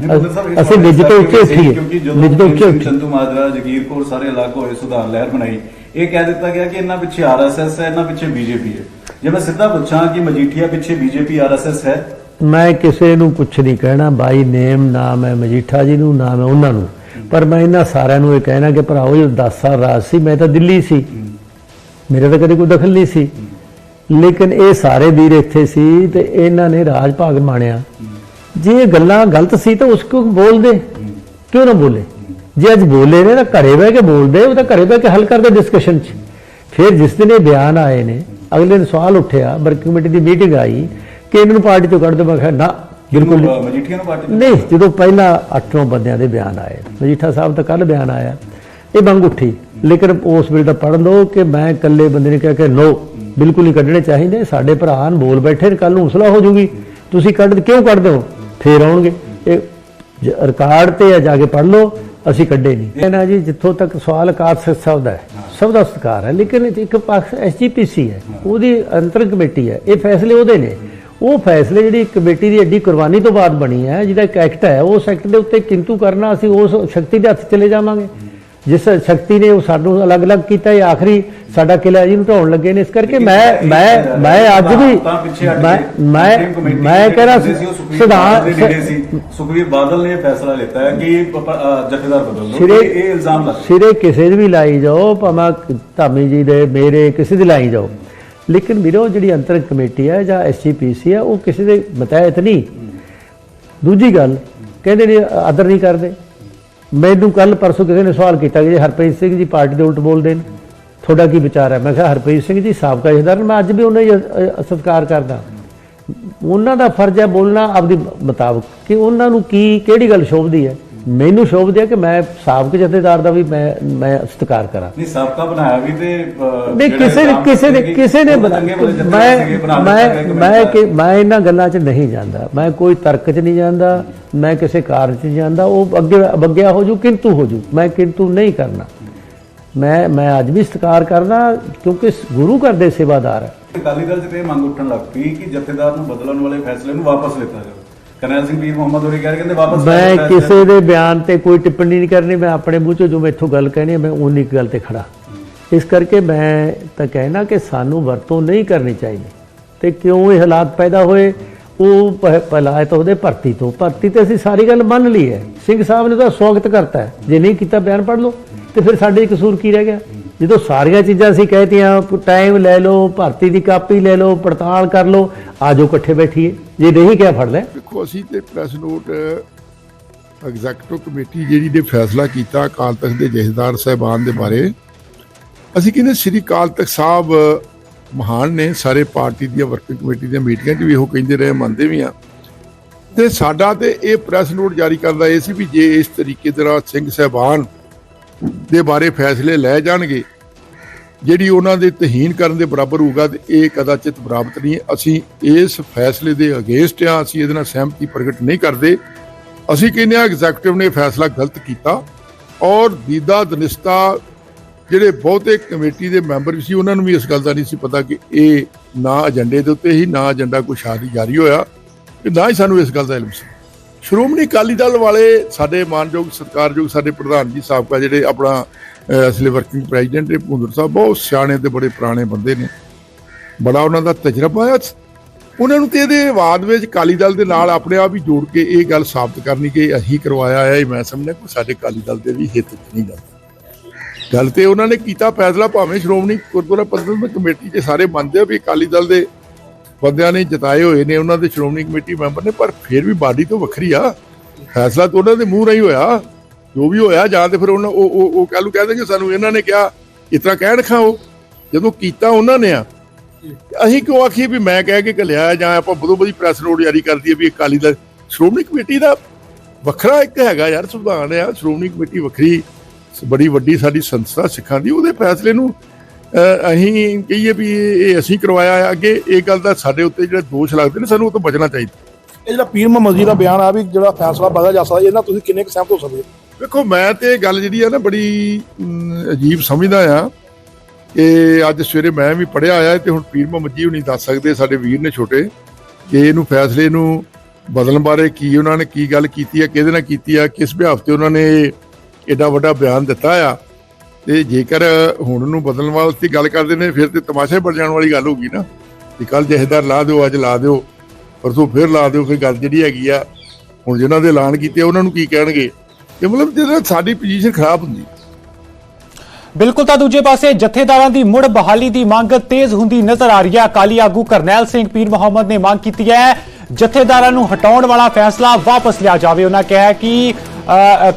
ਅਸੀਂ ਨਿੱਜ ਤੋਂ ਕਰਕੇ ਉੱਚੇ ਉੱਠੀਏ। ਨਿੱਜ ਤੋਂ ਉੱਚੇ ਉੱਠੀਏ ਚੰਦੂ ਮਾਜਰਾ ਜਗੀਰ ਸਾਰੇ ਅਲੱਗ ਹੋਏ ਸੁਧਾਰ ਲਹਿਰ ਬਣਾਈ ਇਹ ਕਹਿ ਦਿੱਤਾ ਗਿਆ ਕਿ ਇਹਨਾਂ ਪਿੱਛੇ ਆਰਐਸਐਸ ਹੈ ਇਹਨਾਂ ਪਿੱਛੇ ਬੀਜੇਪੀ ਹੈ। ਜੇ ਮੈਂ ਸਿੱਧਾ ਪੁੱਛਾਂ ਕਿ ਮਜੀਠੀਆ ਪਿੱਛੇ ਬੀਜੇਪੀ ਆਰਐਸਐਸ ਹੈ? ਮੈਂ ਕਿਸੇ ਨੂੰ ਕੁਝ ਨਹੀਂ ਕਹਿਣਾ। ਬਾਈ ਨੇਮ ਨਾ ਮੈਂ ਮਜੀਠਾ ਜੀ ਨੂੰ ਨਾ ਮੈਂ ਉਹਨਾਂ ਨੂੰ। ਪਰ ਮੈਂ ਇਹਨਾਂ ਸਾਰਿਆਂ ਨੂੰ ਇਹ ਕਹਿਣਾ ਕਿ ਭਰਾਓ ਇਹ 10 ਸਾਲ ਰਾਜ ਸੀ ਮੈਂ ਤਾਂ ਦਿੱਲੀ ਸੀ। ਮੇਰੇ ਤਾਂ ਕਦੇ ਕੋਈ ਦਖਲ ਨਹੀਂ ਸੀ। ਲੇਕਿਨ ਇਹ ਸਾਰੇ ਵੀਰ ਇੱਥੇ ਸੀ ਤੇ ਇਹਨਾਂ ਨੇ ਰਾਜ ਭਾਗ ਮਾਣਿਆ। ਜੇ ਇਹ ਗੱਲਾਂ ਗਲਤ ਸੀ ਤਾਂ ਉਸ ਨੂੰ ਬੋਲਦੇ ਕਿਉਂ ਨਾ ਬੋਲੇ? ਜੇ ਅੱਜ ਬੋਲੇ ਨੇ ਤਾਂ ਘਰੇ ਬਹਿ ਕੇ ਬੋਲਦੇ ਉਹ ਤਾਂ ਘਰੇ ਬਹਿ ਕੇ ਹੱਲ ਕਰਦੇ ਡਿਸਕਸ਼ਨ 'ਚ। ਫਿਰ ਜਿਸ ਦਿਨ ਇਹ ਬਿਆਨ ਆਏ ਨੇ ਅਗਲੇ ਦਿਨ ਸਵਾਲ ਉੱਠਿਆ ਵਰਕਿੰਗ ਕਮੇਟੀ ਦੀ ਮੀਟਿੰਗ ਆਈ ਕਿ ਇਹਨਾਂ ਨੂੰ ਪਾਰਟੀ ਤੋਂ ਕੱਢ ਦਿਓ ਮੈਂ ਕਿਹਾ ਨਾ ਬਿਲਕੁਲ ਨਹੀਂ। ਅਹ ਮਜੀਠੀਆ ਨੂੰ ਪਾਰਟੀ ਨਹੀਂ ਜਦੋਂ ਪਹਿਲਾਂ 8 ਬੰਦਿਆਂ ਦੇ ਬਿਆਨ ਆਏ ਮਜੀਠਾ ਸਾਹਿਬ ਦਾ ਕੱਲ ਬਿਆਨ ਆਇਆ। ਇਹ ਮੰਗ ਉੱਠੀ। ਲੇਕਿਨ ਉਸ ਵੇਲੇ ਦਾ ਪੜ੍ਹ ਲਓ ਕਿ ਮੈਂ ਇਕੱਲੇ ਬੰਦੇ ਨੇ ਕਿਹਾ ਕਿ ਨੋ ਬਿਲਕੁਲ ਨਹੀਂ ਕੱਢਣੇ ਚਾਹੀਦੇ ਸਾਡੇ ਭਰਾ ਨੂੰ ਬੋਲ ਬੈਠੇ ਨੇ ਕੱਲ ਨੂੰ ਉਸਲਾ ਹੋ ਜੂਗੀ। ਤੁਸੀਂ ਕੱਢ ਕਿਉਂ ਕੱਢਦੇ ਹੋ? ਫੇਰ ਆਉਣਗੇ। ਇਹ ਰਿਕਾਰਡ ਤੇ ਆ ਜਾ ਕੇ ਪੜ੍ਹ ਲਓ ਅਸੀਂ ਕੱਢੇ ਨਹੀਂ। ਨਾ ਜੀ ਜਿੱਥੋਂ ਤੱਕ ਸਵਾਲ ਸਿੰਘ ਸਾਹਿਬ ਦਾ ਹੈ। ਸਭ ਦਾ ਸਤਿਕਾਰ ਹੈ। ਲੇਕਿਨ ਇੱਕ ਪੱਖ ਐਸਜੀਪੀਸੀ ਹੈ। ਉਹਦੀ ਅੰਤਰ ਕਮੇਟੀ ਹੈ। ਇਹ ਫੈਸਲੇ ਉਹਦੇ ਨੇ। ਉਹ ਫੈਸਲੇ ਜਿਹੜੀ ਕਮੇਟੀ ਦੀ ਐਡੀ ਕੁਰਬਾਨੀ ਤੋਂ ਬਾਅਦ ਬਣੀ ਹੈ ਜਿਹਦਾ ਇੱਕ ਐਕਟ ਹੈ ਉਸ ਐਕਟ ਦੇ ਉੱਤੇ ਕਿੰਤੂ ਕਰਨਾ ਅਸੀਂ ਉਸ ਸ਼ਕਤੀ ਦੇ ਹੱਥ ਚਲੇ ਜਾਵਾਂਗੇ। ਜਿਸ ਸ਼ਕਤੀ ਨੇ ਉਹ ਸਾਨੂੰ ਅਲੱਗ-ਅਲੱਗ ਕੀਤਾ ਇਹ ਆਖਰੀ ਸਾਡਾ ਕਿਲਾ ਜੀ ਨੂੰ ਢਾਉਣ ਲੱਗੇ ਨੇ। ਇਸ ਕਰਕੇ ਮੈਂ ਮੈਂ ਮੈਂ ਅੱਜ ਵੀ ਮੈਂ ਮੈਂ ਮੈਂ ਦੇ ਕਹਿ ਰਿਹਾ ਜਿਹੜੇ ਸੀ ਉਹ ਸੁਖਬੀਰ ਬਾਦਲ ਦੇ ਲੀਡਰ ਸੀ ਸਿਧਾਂਤ ਸੁਖਬੀਰ ਬਾਦਲ ਨੇ ਫੈਸਲਾ ਲਿੱਤਾ ਹੈ ਕਿ ਜਥੇਦਾਰ ਬਦਲ ਲਓ ਸਿਰੇ- ਇਹ ਇਲਜ਼ਾਮ ਲੱਗ ਸਿਰੇ ਕਿਸੇ ਦੇ ਵੀ ਲਾਈ ਜਾਓ ਭਾਵੇਂ ਧਾਮੀ ਜੀ ਦੇ ਮੇਰੇ ਕਿਸੇ ਦੇ ਲਾਈ ਜਾਓ। ਲੇਕਿਨ ਵੀਰੋ ਜਿਹੜੀ ਅੰਤਰ ਕਮੇਟੀ ਹੈ ਜਾਂ ਐਸਜੀਪੀਸੀ ਹੈ ਉਹ ਕਿਸੇ ਦੇ ਮਤਹਿਤ ਨਹੀਂ। ਦੂਜੀ ਗੱਲ ਕਹਿੰਦੇ ਨੇ ਆਦਰ ਨਹੀਂ ਕਰਦੇ। ਮੈਨੂੰ ਕੱਲ ਪਰਸੋਂ ਕਿਸੇ ਨੇ ਸਵਾਲ ਕੀਤਾ ਕਿ ਜੇ ਹਰਪ੍ਰੀਤ ਸਿੰਘ ਜੀ ਪਾਰਟੀ ਦੇ ਉਲਟ ਬੋਲਦੇ ਨੇ, ਤੁਹਾਡਾ ਕੀ ਵਿਚਾਰ ਹੈ? ਮੈਂ ਕਿਹਾ, ਹਰਪ੍ਰੀਤ ਸਿੰਘ ਜੀ, ਸਾਬਕਾ ਜਥੇਦਾਰ, ਮੈਂ ਅੱਜ ਵੀ ਉਹਨਾਂ ਹੀ ਸਤਿਕਾਰ ਕਰਦਾ। ਉਹਨਾਂ ਦਾ ਫਰਜ਼ ਹੈ ਬੋਲਣਾ ਆਪਦੀ ਮੁਤਾਬਕ ਕਿ ਉਹਨਾਂ ਨੂੰ ਕੀ, ਕਿਹੜੀ ਗੱਲ ਸ਼ੋਭਦੀ ਹੈ? ਮੈਨੂੰ ਸ਼ੋਭਦੀ ਹੈ ਕਿ ਮੈਂ ਸਾਬਕ ਜਥੇਦਾਰ ਦਾ ਵੀ ਮੈਂ ਮੈਂ ਸਤਿਕਾਰ ਕਰਾਂ। ਨਹੀਂ ਸਾਬਕਾ ਬਣਾਇਆ ਵੀ ਤੇ ਨਹੀਂ ਕਿਸੇ ਨੇ ਕਿਸੇ ਨੇ ਕਿਸੇ ਨੇ ਮੈਂ ਮੈਂ ਮੈਂ ਕਿ ਮੈਂ ਇਹਨਾਂ ਗੱਲਾਂ 'ਚ ਨਹੀਂ ਜਾਂਦਾ। ਮੈਂ ਕੋਈ ਤਰਕ 'ਚ ਨਹੀਂ ਜਾਂਦਾ। ਮੈਂ ਕਿਸੇ ਕਾਰਨ 'ਚ ਜਾਂਦਾ। ਉਹ ਅੱਗੇ ਬੱਗਿਆ ਹੋ ਜੂ ਕਿੰਤੂ ਹੋ ਜੂ। ਮੈਂ ਕਿੰਤੂ ਨਹੀਂ ਕਰਨਾ। ਮੈਂ ਮੈਂ ਅੱਜ ਵੀ ਸਤਿਕਾਰ ਕਰਦਾ ਕਿਉਂਕਿ ਗੁਰੂ ਘਰ ਦੇ ਸੇਵਾਦਾਰ ਹੈ। ਅਕਾਲੀ ਦਲ 'ਚ ਤੇ ਮੰਗ ਉੱਠਣ ਲੱਗ ਪਈ ਕਿ ਜਥੇਦਾਰ ਨੂੰ ਬਦਲਣ ਵਾਲੇ ਫੈਸਲੇ ਨੂੰ ਵਾਪਸ ਲਿੱਤਾ ਜਾਵੇ। ਕਰਨੈਲ ਸਿੰਘ ਵੀਰ ਮੁਹੰਮਦ ਹੋਰੀ ਕਹਿ ਕਹਿੰਦੇ ਵਾਪਸ ਮੈਂ ਕਿਸੇ ਦੇ ਬਿਆਨ ਤੇ ਕੋਈ ਟਿੱਪਣੀ ਨਹੀਂ ਕਰਨੀ ਮੈਂ ਆਪਣੇ ਮੂੰਹ ਚੋਂ ਜੋ ਮੈਥੋਂ ਗੱਲ ਕਹਿਣੀ ਹੈ ਮੈਂ ਉਨੀ ਗੱਲ ਤੇ ਖੜਾ। ਇਸ ਕਰਕੇ ਮੈਂ ਤਾਂ ਕਹਿਣਾ ਕਿ ਸਾਨੂੰ ਵਰਤੋਂ ਨਹੀਂ ਕਰਨੀ ਚਾਹੀਦੀ। ਤੇ ਕਿਉਂ ਇਹ ਹਾਲਾਤ ਪੈਦਾ ਹੋਏ? ਉਹ ਪਹਿਲਾਂ ਤਾਂ ਉਹਦੇ ਭਰਤੀ ਤੋਂ ਭਰਤੀ ਤੇ ਅਸੀਂ ਸਾਰੀ ਗੱਲ ਮੰਨ ਲਈ ਹੈ। ਸਿੰਘ ਸਾਹਿਬ ਨੇ ਤਾਂ ਸਵਾਗਤ ਕਰਤਾ ਜੇ ਨਹੀਂ ਕੀਤਾ ਬਿਆਨ ਪੜ੍ਹ ਲਓ। ਤੇ ਫਿਰ ਸਾਡੇ ਕਸੂਰ ਕੀ ਰਹਿ ਗਿਆ? ਜਦੋਂ ਸਾਰੀਆਂ ਚੀਜ਼ਾਂ ਅਸੀਂ ਕਹਿਤੀਆਂ ਟਾਈਮ ਲੈ ਲਓ, ਭਰਤੀ ਦੀ ਕਾਪੀ ਲੈ ਲਓ, ਪੜਤਾਲ ਕਰ ਲਓ ਆਜੋ ਇਕੱਠੇ ਬੈਠੀਏ। ਜੇ ਨਹੀਂ ਕਿਹਾ ਫੜ ਲੈ। ਦੇਖੋ, ਅਸੀਂ ਤੇ ਪ੍ਰੈਸ ਨੋਟ ਐਗਜ਼ੈਕਟਿਵ ਕਮੇਟੀ ਜਿਹੜੀ ਨੇ ਫੈਸਲਾ ਕੀਤਾ ਅਕਾਲ ਤਖਤ ਦੇ ਜਥੇਦਾਰ ਸਾਹਿਬਾਨ ਦੇ ਬਾਰੇ। ਅਸੀਂ ਕਹਿੰਦੇ ਸ੍ਰੀ ਅਕਾਲ ਤਖਤ ਸਾਹਿਬ ਮਹਾਨ ਨੇ, ਸਾਰੇ ਪਾਰਟੀ ਦੀਆਂ ਵਰਕਿੰਗ ਕਮੇਟੀ ਦੀਆਂ ਮੀਟਿੰਗਾਂ 'ਚ ਵੀ ਇਹੋ ਕਹਿੰਦੇ ਰਹੇ, ਮੰਨਦੇ ਵੀ ਆ। ਤੇ ਸਾਡਾ ਤੇ ਇਹ ਪ੍ਰੈਸ ਨੋਟ ਜਾਰੀ ਕਰਦਾ ਇਹ ਸੀ ਵੀ ਜੇ ਇਸ ਤਰੀਕੇ ਦੇ ਨਾਲ ਸਿੰਘ ਸਾਹਿਬਾਨ ਦੇ ਬਾਰੇ ਫੈਸਲੇ ਲੈ ਜਾਣਗੇ ਜਿਹੜੀ ਉਹਨਾਂ ਦੇ ਤਹੀਨ ਕਰਨ ਦੇ ਬਰਾਬਰ ਹੋਊਗਾ ਤੇ ਇਹ ਕਦਾਚਿਤ ਬਰਾਬਰ ਨਹੀਂ ਅਸੀਂ ਇਸ ਫੈਸਲੇ ਦੇ ਅਗੇਂਸਟ ਆ ਅਸੀਂ ਇਹਦੇ ਨਾਲ ਸਹਿਮਤੀ ਪ੍ਰਗਟ ਨਹੀਂ ਕਰਦੇ। ਅਸੀਂ ਕਹਿੰਦੇ ਆ ਐਗਜ਼ੈਕਟਿਵ ਨੇ ਫੈਸਲਾ ਗਲਤ ਕੀਤਾ ਔਰ ਦੀਦਾ ਦਨਿਸਤਾ ਜਿਹੜੇ ਬਹੁਤੇ ਕਮੇਟੀ ਦੇ ਮੈਂਬਰ ਵੀ ਸੀ, ਉਹਨਾਂ ਨੂੰ ਵੀ ਇਸ ਗੱਲ ਦਾ ਨਹੀਂ ਸੀ ਪਤਾ ਕਿ ਇਹ ਨਾ ਏਜੰਡੇ ਦੇ ਉੱਤੇ ਹੀ, ਨਾ ਏਜੰਡਾ ਕੋਈ ਸ਼ਾਦੀ ਜਾਰੀ ਹੋਇਆ ਤੇ ਨਾ ਹੀ ਸਾਨੂੰ ਇਸ ਗੱਲ ਦਾ ਇਲਮ ਸੀ। ਸ਼੍ਰੋਮਣੀ ਅਕਾਲੀ ਦਲ ਵਾਲੇ, ਸਾਡੇ ਮਾਨਯੋਗ, ਸਰਕਾਰਯੋਗ ਸਾਡੇ ਪ੍ਰਧਾਨ ਜੀ, ਸਾਬਕਾ ਜਿਹੜੇ ਆਪਣਾ ਅਸਲੇ ਵਰਕਿੰਗ ਪ੍ਰੈਜ਼ੀਡੈਂਟ ਨੇ ਭੁੰਦਰ ਸਾਹਿਬ ਬਹੁਤ ਸਿਆਣੇ ਤੇ ਬੜੇ ਪੁਰਾਣੇ ਬੰਦੇ ਨੇ। ਬੜਾ ਉਹਨਾਂ ਦਾ ਤਜਰਬਾ ਹੈ ਉਹਨਾਂ ਨੂੰ ਤੇ ਇਹਦੇ ਬਾਅਦ ਵਿੱਚ ਅਕਾਲੀ ਦਲ ਦੇ ਨਾਲ ਆਪਣੇ ਆਪ ਹੀ ਜੋੜ ਕੇ ਇਹ ਗੱਲ ਸਾਬਤ ਕਰਨੀ ਕਿ ਅਸੀਂ ਕਰਵਾਇਆ ਹੈ, ਇਹ ਮੈਂ ਸਮਝਦਾ ਕੋਈ ਸਾਡੇ ਅਕਾਲੀ ਦਲ ਦੇ ਵੀ ਹਿੱਤ 'ਚ ਨਹੀਂ ਗੱਲ। ਗੱਲ ਤੇ ਉਹਨਾਂ ਨੇ ਕੀਤਾ ਫੈਸਲਾ ਭਾਵੇਂ ਸ਼੍ਰੋਮਣੀ ਗੁਰਦੁਆਰਾ ਪ੍ਰਬੰਧਕ ਕਮੇਟੀ 'ਚ ਸਾਰੇ ਮੰਨਦੇ ਆ ਵੀ ਅਕਾਲੀ ਦਲ ਦੇ ਬੰਦਿਆਂ ਨੇ ਜਿਤਾਏ ਹੋਏ ਨੇ, ਉਹਨਾਂ ਦੇ ਸ਼੍ਰੋਮਣੀ ਕਮੇਟੀ ਮੈਂਬਰ ਨੇ, ਪਰ ਫਿਰ ਵੀ ਬਾਡੀ ਤੋਂ ਵੱਖਰੀ ਆ। ਫੈਸਲਾ ਤਾਂ ਉਹਨਾਂ ਦੇ ਮੂੰਹ ਰਾਹੀਂ ਹੋਇਆ। ਜੋ ਵੀ ਹੋਇਆ ਜਾਂ ਤੇ ਫਿਰ ਉਹਨਾਂ ਉਹ ਉਹ ਉਹ ਕਹਿ ਲੂ ਕਹਿ ਦੇਣਗੇ ਸਾਨੂੰ ਇਹਨਾਂ ਨੇ ਕਿਹਾ ਇਤਨਾ ਕਹਿਣ ਖਾਓ। ਜਦੋਂ ਕੀਤਾ ਉਹਨਾਂ ਨੇ ਆ ਅਸੀਂ ਕਿਉਂ ਆਖੀਏ ਵੀ ਮੈਂ ਕਹਿ ਕੇ ਘਲਿਆ ਜਾਂ ਆਪਾਂ ਬਦੋ ਬਦੀ ਪ੍ਰੈਸ ਨੋਟ ਜਾਰੀ ਕਰ ਦਈਏ ਵੀ ਇਹ ਅਕਾਲੀ ਦਲ ਸ਼੍ਰੋਮਣੀ ਕਮੇਟੀ ਦਾ ਵੱਖਰਾ ਇੱਕ ਹੈਗਾ ਯਾਰ ਸੰਵਿਧਾਨ ਆ ਸ਼੍ਰੋਮਣੀ ਕਮੇਟੀ ਵੱਖਰੀ ਬੜੀ ਵੱਡੀ ਸਾਡੀ ਸੰਸਥਾ ਸਿੱਖਾਂ ਦੀ ਉਹਦੇ ਫੈਸਲੇ ਨੂੰ ਅਹ, ਅਸੀਂ ਕਹੀਏ ਵੀ ਇਹ ਅਸੀਂ ਕਰਵਾਇਆ ਅੱਗੇ ਇਹ ਗੱਲ ਦਾ ਸਾਡੇ ਉੱਤੇ ਜਿਹੜੇ ਦੋਸ਼ ਲੱਗਦੇ ਨੇ ਸਾਨੂੰ ਉਹ ਤੋਂ ਬਚਣਾ ਚਾਹੀਦਾ। ਇਹ ਜਿਹੜਾ ਪੀਰ ਮੁਹੰਮਦ ਦਾ ਬਿਆਨ ਆ ਵੀ ਜਿਹੜਾ ਫੈਸਲਾ ਬਦਲਿਆ ਜਾ ਸਕਦਾ ਇਹਨਾਂ ਤੁਸੀਂ ਕਿੰਨੇ ਕੁ ਸਹਿਮਤ ਹੋ ਸਕਦੇ? ਹੋ ਵੇਖੋ, ਮੈਂ ਤੇ ਇਹ ਗੱਲ ਜਿਹੜੀ ਆ ਨਾ ਬੜੀ ਅਜੀਬ ਸਮਝਦਾ ਆ ਕਿ ਅੱਜ ਸਵੇਰੇ ਮੈਂ ਵੀ ਪੜਿਆ ਆਇਆ ਤੇ ਹੁਣ ਪੀਰ ਮੁਹੰਮਦ ਜੀ ਨਹੀਂ ਦੱਸ ਸਕਦੇ ਸਾਡੇ ਵੀਰ ਨੇ ਛੋਟੇ, ਕਿ ਇਹਨੂੰ ਫੈਸਲੇ ਨੂੰ ਬਦਲਣ ਬਾਰੇ ਕੀ ਉਹਨਾਂ ਨੇ ਕੀ ਗੱਲ ਕੀਤੀ ਆ, ਕਿਹਦੇ ਨਾਲ ਕੀਤੀ ਆ, ਕਿਸ ਵਿਹਾਰ ਤੇ ਉਹਨਾਂ ਨੇ ਐਡਾ ਵੱਡਾ ਬਿਆਨ ਦਿੱਤਾ ਆ। ਤੇ ਜੇਕਰ ਹੁਣ ਨੂੰ ਬਦਲਣ ਵਾਸਤੇ ਗੱਲ ਕਰਦੇ ਨੇ, ਫਿਰ ਤੇ ਤਮਾਸ਼ਾ ਹੀ ਬਣ ਜਾਣ ਵਾਲੀ ਗੱਲ ਹੋਗੀ ਨਾ। ਕਿ ਕੱਲ ਜਹੇਦਾਰ ਲਾ ਦਿਓ, ਅੱਜ ਲਾ ਦਿਓ, ਪਰਸੋਂ ਫਿਰ ਲਾ ਦਿਓ ਫਿਰ ਗੱਲ ਜਿਹੜੀ ਹੈਗੀ ਆ। ਹੁਣ ਜਿਨ੍ਹਾਂ ਦੇ ਐਲਾਨ ਕੀਤੇ ਉਹਨਾਂ ਨੂੰ ਕੀ ਕਹਿਣਗੇ? ਇਹ ਮਤਲਬ ਜਿਹਦੇ ਸਾਡੀ ਪੋਜੀਸ਼ਨ ਖਰਾਬ ਹੁੰਦੀ। ਬਿਲਕੁਲ ਤਾਂ ਦੂਜੇ ਪਾਸੇ ਜਥੇਦਾਰਾਂ ਦੀ ਮੁੜ ਬਹਾਲੀ ਦੀ ਮੰਗ ਤੇਜ਼ ਹੁੰਦੀ ਨਜ਼ਰ ਆ ਰਹੀ ਹੈ। ਅਕਾਲੀ ਆਗੂ ਕਰਨੈਲ ਸਿੰਘ ਪੀਰ ਮੁਹੰਮਦ ਨੇ ਮੰਗ ਕੀਤੀ ਹੈ ਜਥੇਦਾਰਾਂ ਨੂੰ ਹਟਾਉਣ ਵਾਲਾ ਫੈਸਲਾ ਵਾਪਸ ਲਿਆ ਜਾਵੇ। ਉਹਨਾਂ ਕਿਹਾ ਕਿ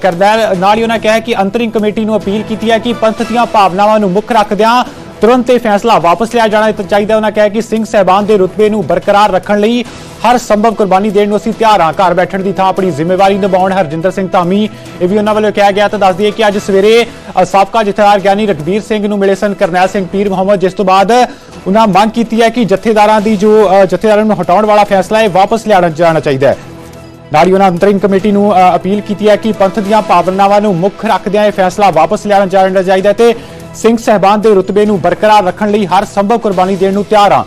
ਕਰਨੈਲ ਨਾਲ ਹੀ ਉਹਨਾਂ ਕਿਹਾ ਕਿ ਅੰਤਰਿੰਗ ਕਮੇਟੀ ਨੂੰ ਅਪੀਲ ਕੀਤੀ ਹੈ ਕਿ ਪੰਥ ਦੀਆਂ ਭਾਵਨਾਵਾਂ ਨੂੰ ਮੁੱਖ ਰੱਖਦਿਆਂ ਤੁਰੰਤ ਇਹ ਫੈਸਲਾ ਵਾਪਸ ਲਿਆ ਜਾਣਾ ਚਾਹੀਦਾ ਉਹਨਾਂ ਕਿਹਾ ਕਿ ਸਿੰਘ ਸਹਿਬਾਨ ਦੇ ਰੁਤਬੇ ਨੂੰ ਬਰਕਰਾਰ ਰੱਖਣ ਲਈ ਹਰ ਸੰਭਵ ਕੁਰਬਾਨੀ ਦੇਣ ਨੂੰ ਅਸੀਂ ਤਿਆਰ ਹਾਂ। ਘਰ ਬੈਠਣ ਦੀ ਥਾਂ ਆਪਣੀ ਜ਼ਿੰਮੇਵਾਰੀ ਨਿਭਾਉਣ ਹਰਜਿੰਦਰ ਸਿੰਘ ਧਾਮੀ। ਇਹ ਵੀ ਉਹਨਾਂ ਵੱਲੋਂ ਕਿਹਾ ਗਿਆ ਤਾਂ ਦੱਸ ਦਈਏ ਕਿ ਅੱਜ ਸਵੇਰੇ ਸਾਬਕਾ ਜਥੇਦਾਰ ਗਿਆਨੀ ਰਗਵੀਰ ਸਿੰਘ ਨੂੰ ਮਿਲੇ ਸਨ ਕਰਨੈਲ ਸਿੰਘ ਪੀਰ ਮੁਹੰਮਦ। ਜਿਸ ਤੋਂ ਬਾਅਦ ਉਹਨਾਂ ਮੰਗ ਕੀਤੀ ਹੈ ਕਿ ਜਥੇਦਾਰਾਂ ਦੀ ਜੋ ਜਥੇਦਾਰਾਂ ਨੂੰ ਹਟਾਉਣ ਵਾਲਾ ਫੈਸਲਾ ਹੈ, ਵਾਪਸ ਲਿਆਣਾ ਜਾਣਾ ਚਾਹੀਦਾ ਹੈ। ਨਾਲ ਹੀ ਉਹਨਾਂ ਅੰਤਰਿਮ ਕਮੇਟੀ ਨੂੰ ਅਪੀਲ ਕੀਤੀ ਹੈ ਕਿ ਪੰਥ ਦੀਆਂ ਭਾਵਨਾਵਾਂ ਨੂੰ ਮੁੱਖ ਰੱਖਦਿਆਂ ਇਹ ਫੈਸਲਾ ਵਾਪਸ ਲਿਆਣਾ ਜਾਣਾ ਚਾਹੀਦਾ ਹੈ ਤੇ ਸਿੰਘ ਸਹਿਬਾਨ ਦੇ ਰੁਤਬੇ ਨੂੰ ਬਰਕਰਾਰ ਰੱਖਣ ਲਈ ਹਰ ਸੰਭਵ ਕੁਰਬਾਨੀ ਦੇਣ ਨੂੰ ਤਿਆਰ ਹਾਂ।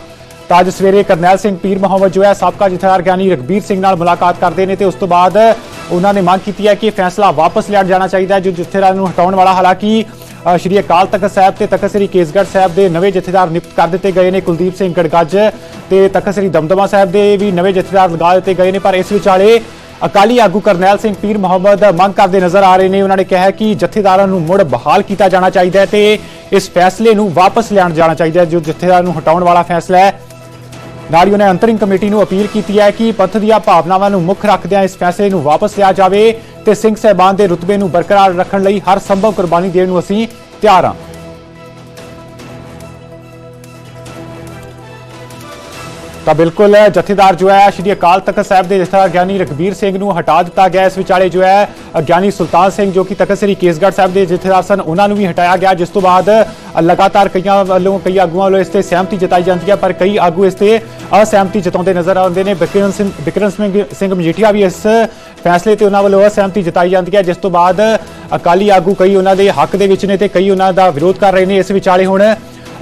ਤਾਂ ਅੱਜ ਸਵੇਰੇ ਕਰਨੈਲ ਸਿੰਘ ਪੀਰ ਮੁਹੰਮਦ ਜੋ ਹੈ, ਸਾਬਕਾ ਜਥੇਦਾਰ ਗਿਆਨੀ ਰਗਬੀਰ ਸਿੰਘ ਨਾਲ ਮੁਲਾਕਾਤ ਕਰਦੇ ਨੇ ਤੇ ਉਸ ਤੋਂ ਬਾਅਦ ਉਹਨਾਂ ਨੇ ਮੰਗ ਕੀਤੀ ਹੈ ਕਿ ਇਹ ਫੈਸਲਾ ਵਾਪਸ ਲਿਆ ਜਾਣਾ ਚਾਹੀਦਾ ਹੈ, ਜੋ ਜਥੇਦਾਰ ਨੂੰ ਹਟਾਉਣ ਵਾਲਾ। ਹਾਲਾਂਕਿ ਸ਼੍ਰੀ ਅਕਾਲ ਤਖਤ ਸਾਹਿਬ ਤੇ ਤਖਤ ਸ੍ਰੀ ਕੇਸਗੜ੍ਹ ਸਾਹਿਬ ਦੇ ਨਵੇਂ ਜਥੇਦਾਰ ਨਿਯੁਕਤ ਕਰ ਦਿੱਤੇ ਗਏ ਨੇ, ਕੁਲਦੀਪ ਸਿੰਘ ਗੜਗੱਜ ਤੇ ਤਖਤ ਸ੍ਰੀ ਦਮਦਮਾ ਸਾਹਿਬ ਦੇ ਵੀ ਨਵੇਂ ਜਥੇਦਾਰ ਲਗਾ ਦਿੱਤੇ ਗਏ ਨੇ, ਪਰ ਇਸ ਵਿਚਾਲੇ ਅਕਾਲੀ ਆਗੂ ਕਰਨੈਲ ਸਿੰਘ ਪੀਰ ਮੁਹੰਮਦ ਮੰਗ ਕਰਦੇ ਨਜ਼ਰ ਆ ਰਹੇ ਨੇ। ਉਹਨਾਂ ਨੇ ਕਿਹਾ ਕਿ ਜਥੇਦਾਰਾਂ ਨੂੰ ਮੁੜ ਬਹਾਲ ਕੀਤਾ ਜਾਣਾ ਚਾਹੀਦਾ ਹੈ ਤੇ ਇਸ ਫੈਸਲੇ ਨੂੰ ਵਾਪਸ ਲਿਆਉਣ ਜਾਣਾ ਚਾਹੀਦਾ ਹੈ, ਜੋ ਜਥੇਦਾਰ ਨੂੰ ਹਟਾਉਣ ਵਾਲਾ ਫੈਸਲਾ ਹੈ। ਨਾਲ ਹੀ ਉਹਨੇ ਅੰਤਰਿੰਗ ਕਮੇਟੀ ਨੂੰ ਅਪੀਲ ਕੀਤੀ ਹੈ ਕਿ ਪੰਥ ਦੀਆਂ ਭਾਵਨਾਵਾਂ ਨੂੰ ਮੁੱਖ ਰੱਖਦਿਆਂ ਇਸ ਫੈਸਲੇ ਨੂੰ ਵਾਪਸ ਲਿਆ ਜਾਵੇ ਤੇ ਸਿੰਘ ਸਹਿਬਾਨ ਦੇ ਰੁਤਬੇ ਨੂੰ ਬਰਕਰਾਰ ਰੱਖਣ ਲਈ ਹਰ ਸੰਭਵ ਕੁਰਬਾਨੀ ਦੇਣ ਨੂੰ ਅਸੀਂ ਤਿਆਰ ਹਾਂ। ਤਾਂ ਬਿਲਕੁਲ ਜਥੇਦਾਰ ਜੋ ਹੈ ਸ਼੍ਰੀ ਅਕਾਲ ਤਖਤ ਸਾਹਿਬ ਦੇ ਜਥੇਦਾਰ ਗਿਆਨੀ ਰਗਬੀਰ ਸਿੰਘ ਨੂੰ ਹਟਾ ਦਿੱਤਾ ਗਿਆ ਇਸ ਵਿਚਾਲੇ ਜੋ ਹੈ ਗਿਆਨੀ ਸੁਲਤਾਨ ਸਿੰਘ ਜੋ ਕਿ ਤਖਤ ਸ੍ਰੀ ਕੇਸਗੜ੍ਹ ਸਾਹਿਬ ਦੇ ਜਥੇਦਾਰ ਸਨ, ਉਹਨਾਂ ਨੂੰ ਵੀ ਹਟਾਇਆ ਗਿਆ, ਜਿਸ ਤੋਂ ਬਾਅਦ ਲਗਾਤਾਰ ਕਈਆਂ ਵੱਲੋਂ, ਕਈ ਆਗੂਆਂ ਵੱਲੋਂ ਇਸ ਤੇ ਸਹਿਮਤੀ ਜਤਾਈ ਜਾਂਦੀ ਹੈ, ਪਰ ਕਈ ਆਗੂ ਇਸ ਤੇ ਅਸਹਿਮਤੀ ਜਤਾਉਂਦੇ ਨਜ਼ਰ ਆਉਂਦੇ ਨੇ। ਬਿਕਰਮ ਸਿੰਘ ਬਿਕਰਮ ਸਿੰਘ ਸਿੰਘ ਮਜੀਠੀਆ ਵੀ ਇਸ ਫੈਸਲੇ ਤੇ ਉਹਨਾਂ ਵੱਲੋਂ ਅਸਹਿਮਤੀ ਜਤਾਈ ਜਾਂਦੀ ਹੈ, ਜਿਸ ਤੋਂ ਬਾਅਦ ਅਕਾਲੀ ਆਗੂ ਕਈ ਉਹਨਾਂ ਦੇ ਹੱਕ ਦੇ ਵਿੱਚ ਨੇ ਤੇ ਕਈ ਉਹਨਾਂ ਦਾ ਵਿਰੋਧ ਕਰ ਰਹੇ ਨੇ। ਇਸ ਵਿਚਾਲੇ ਹੁਣ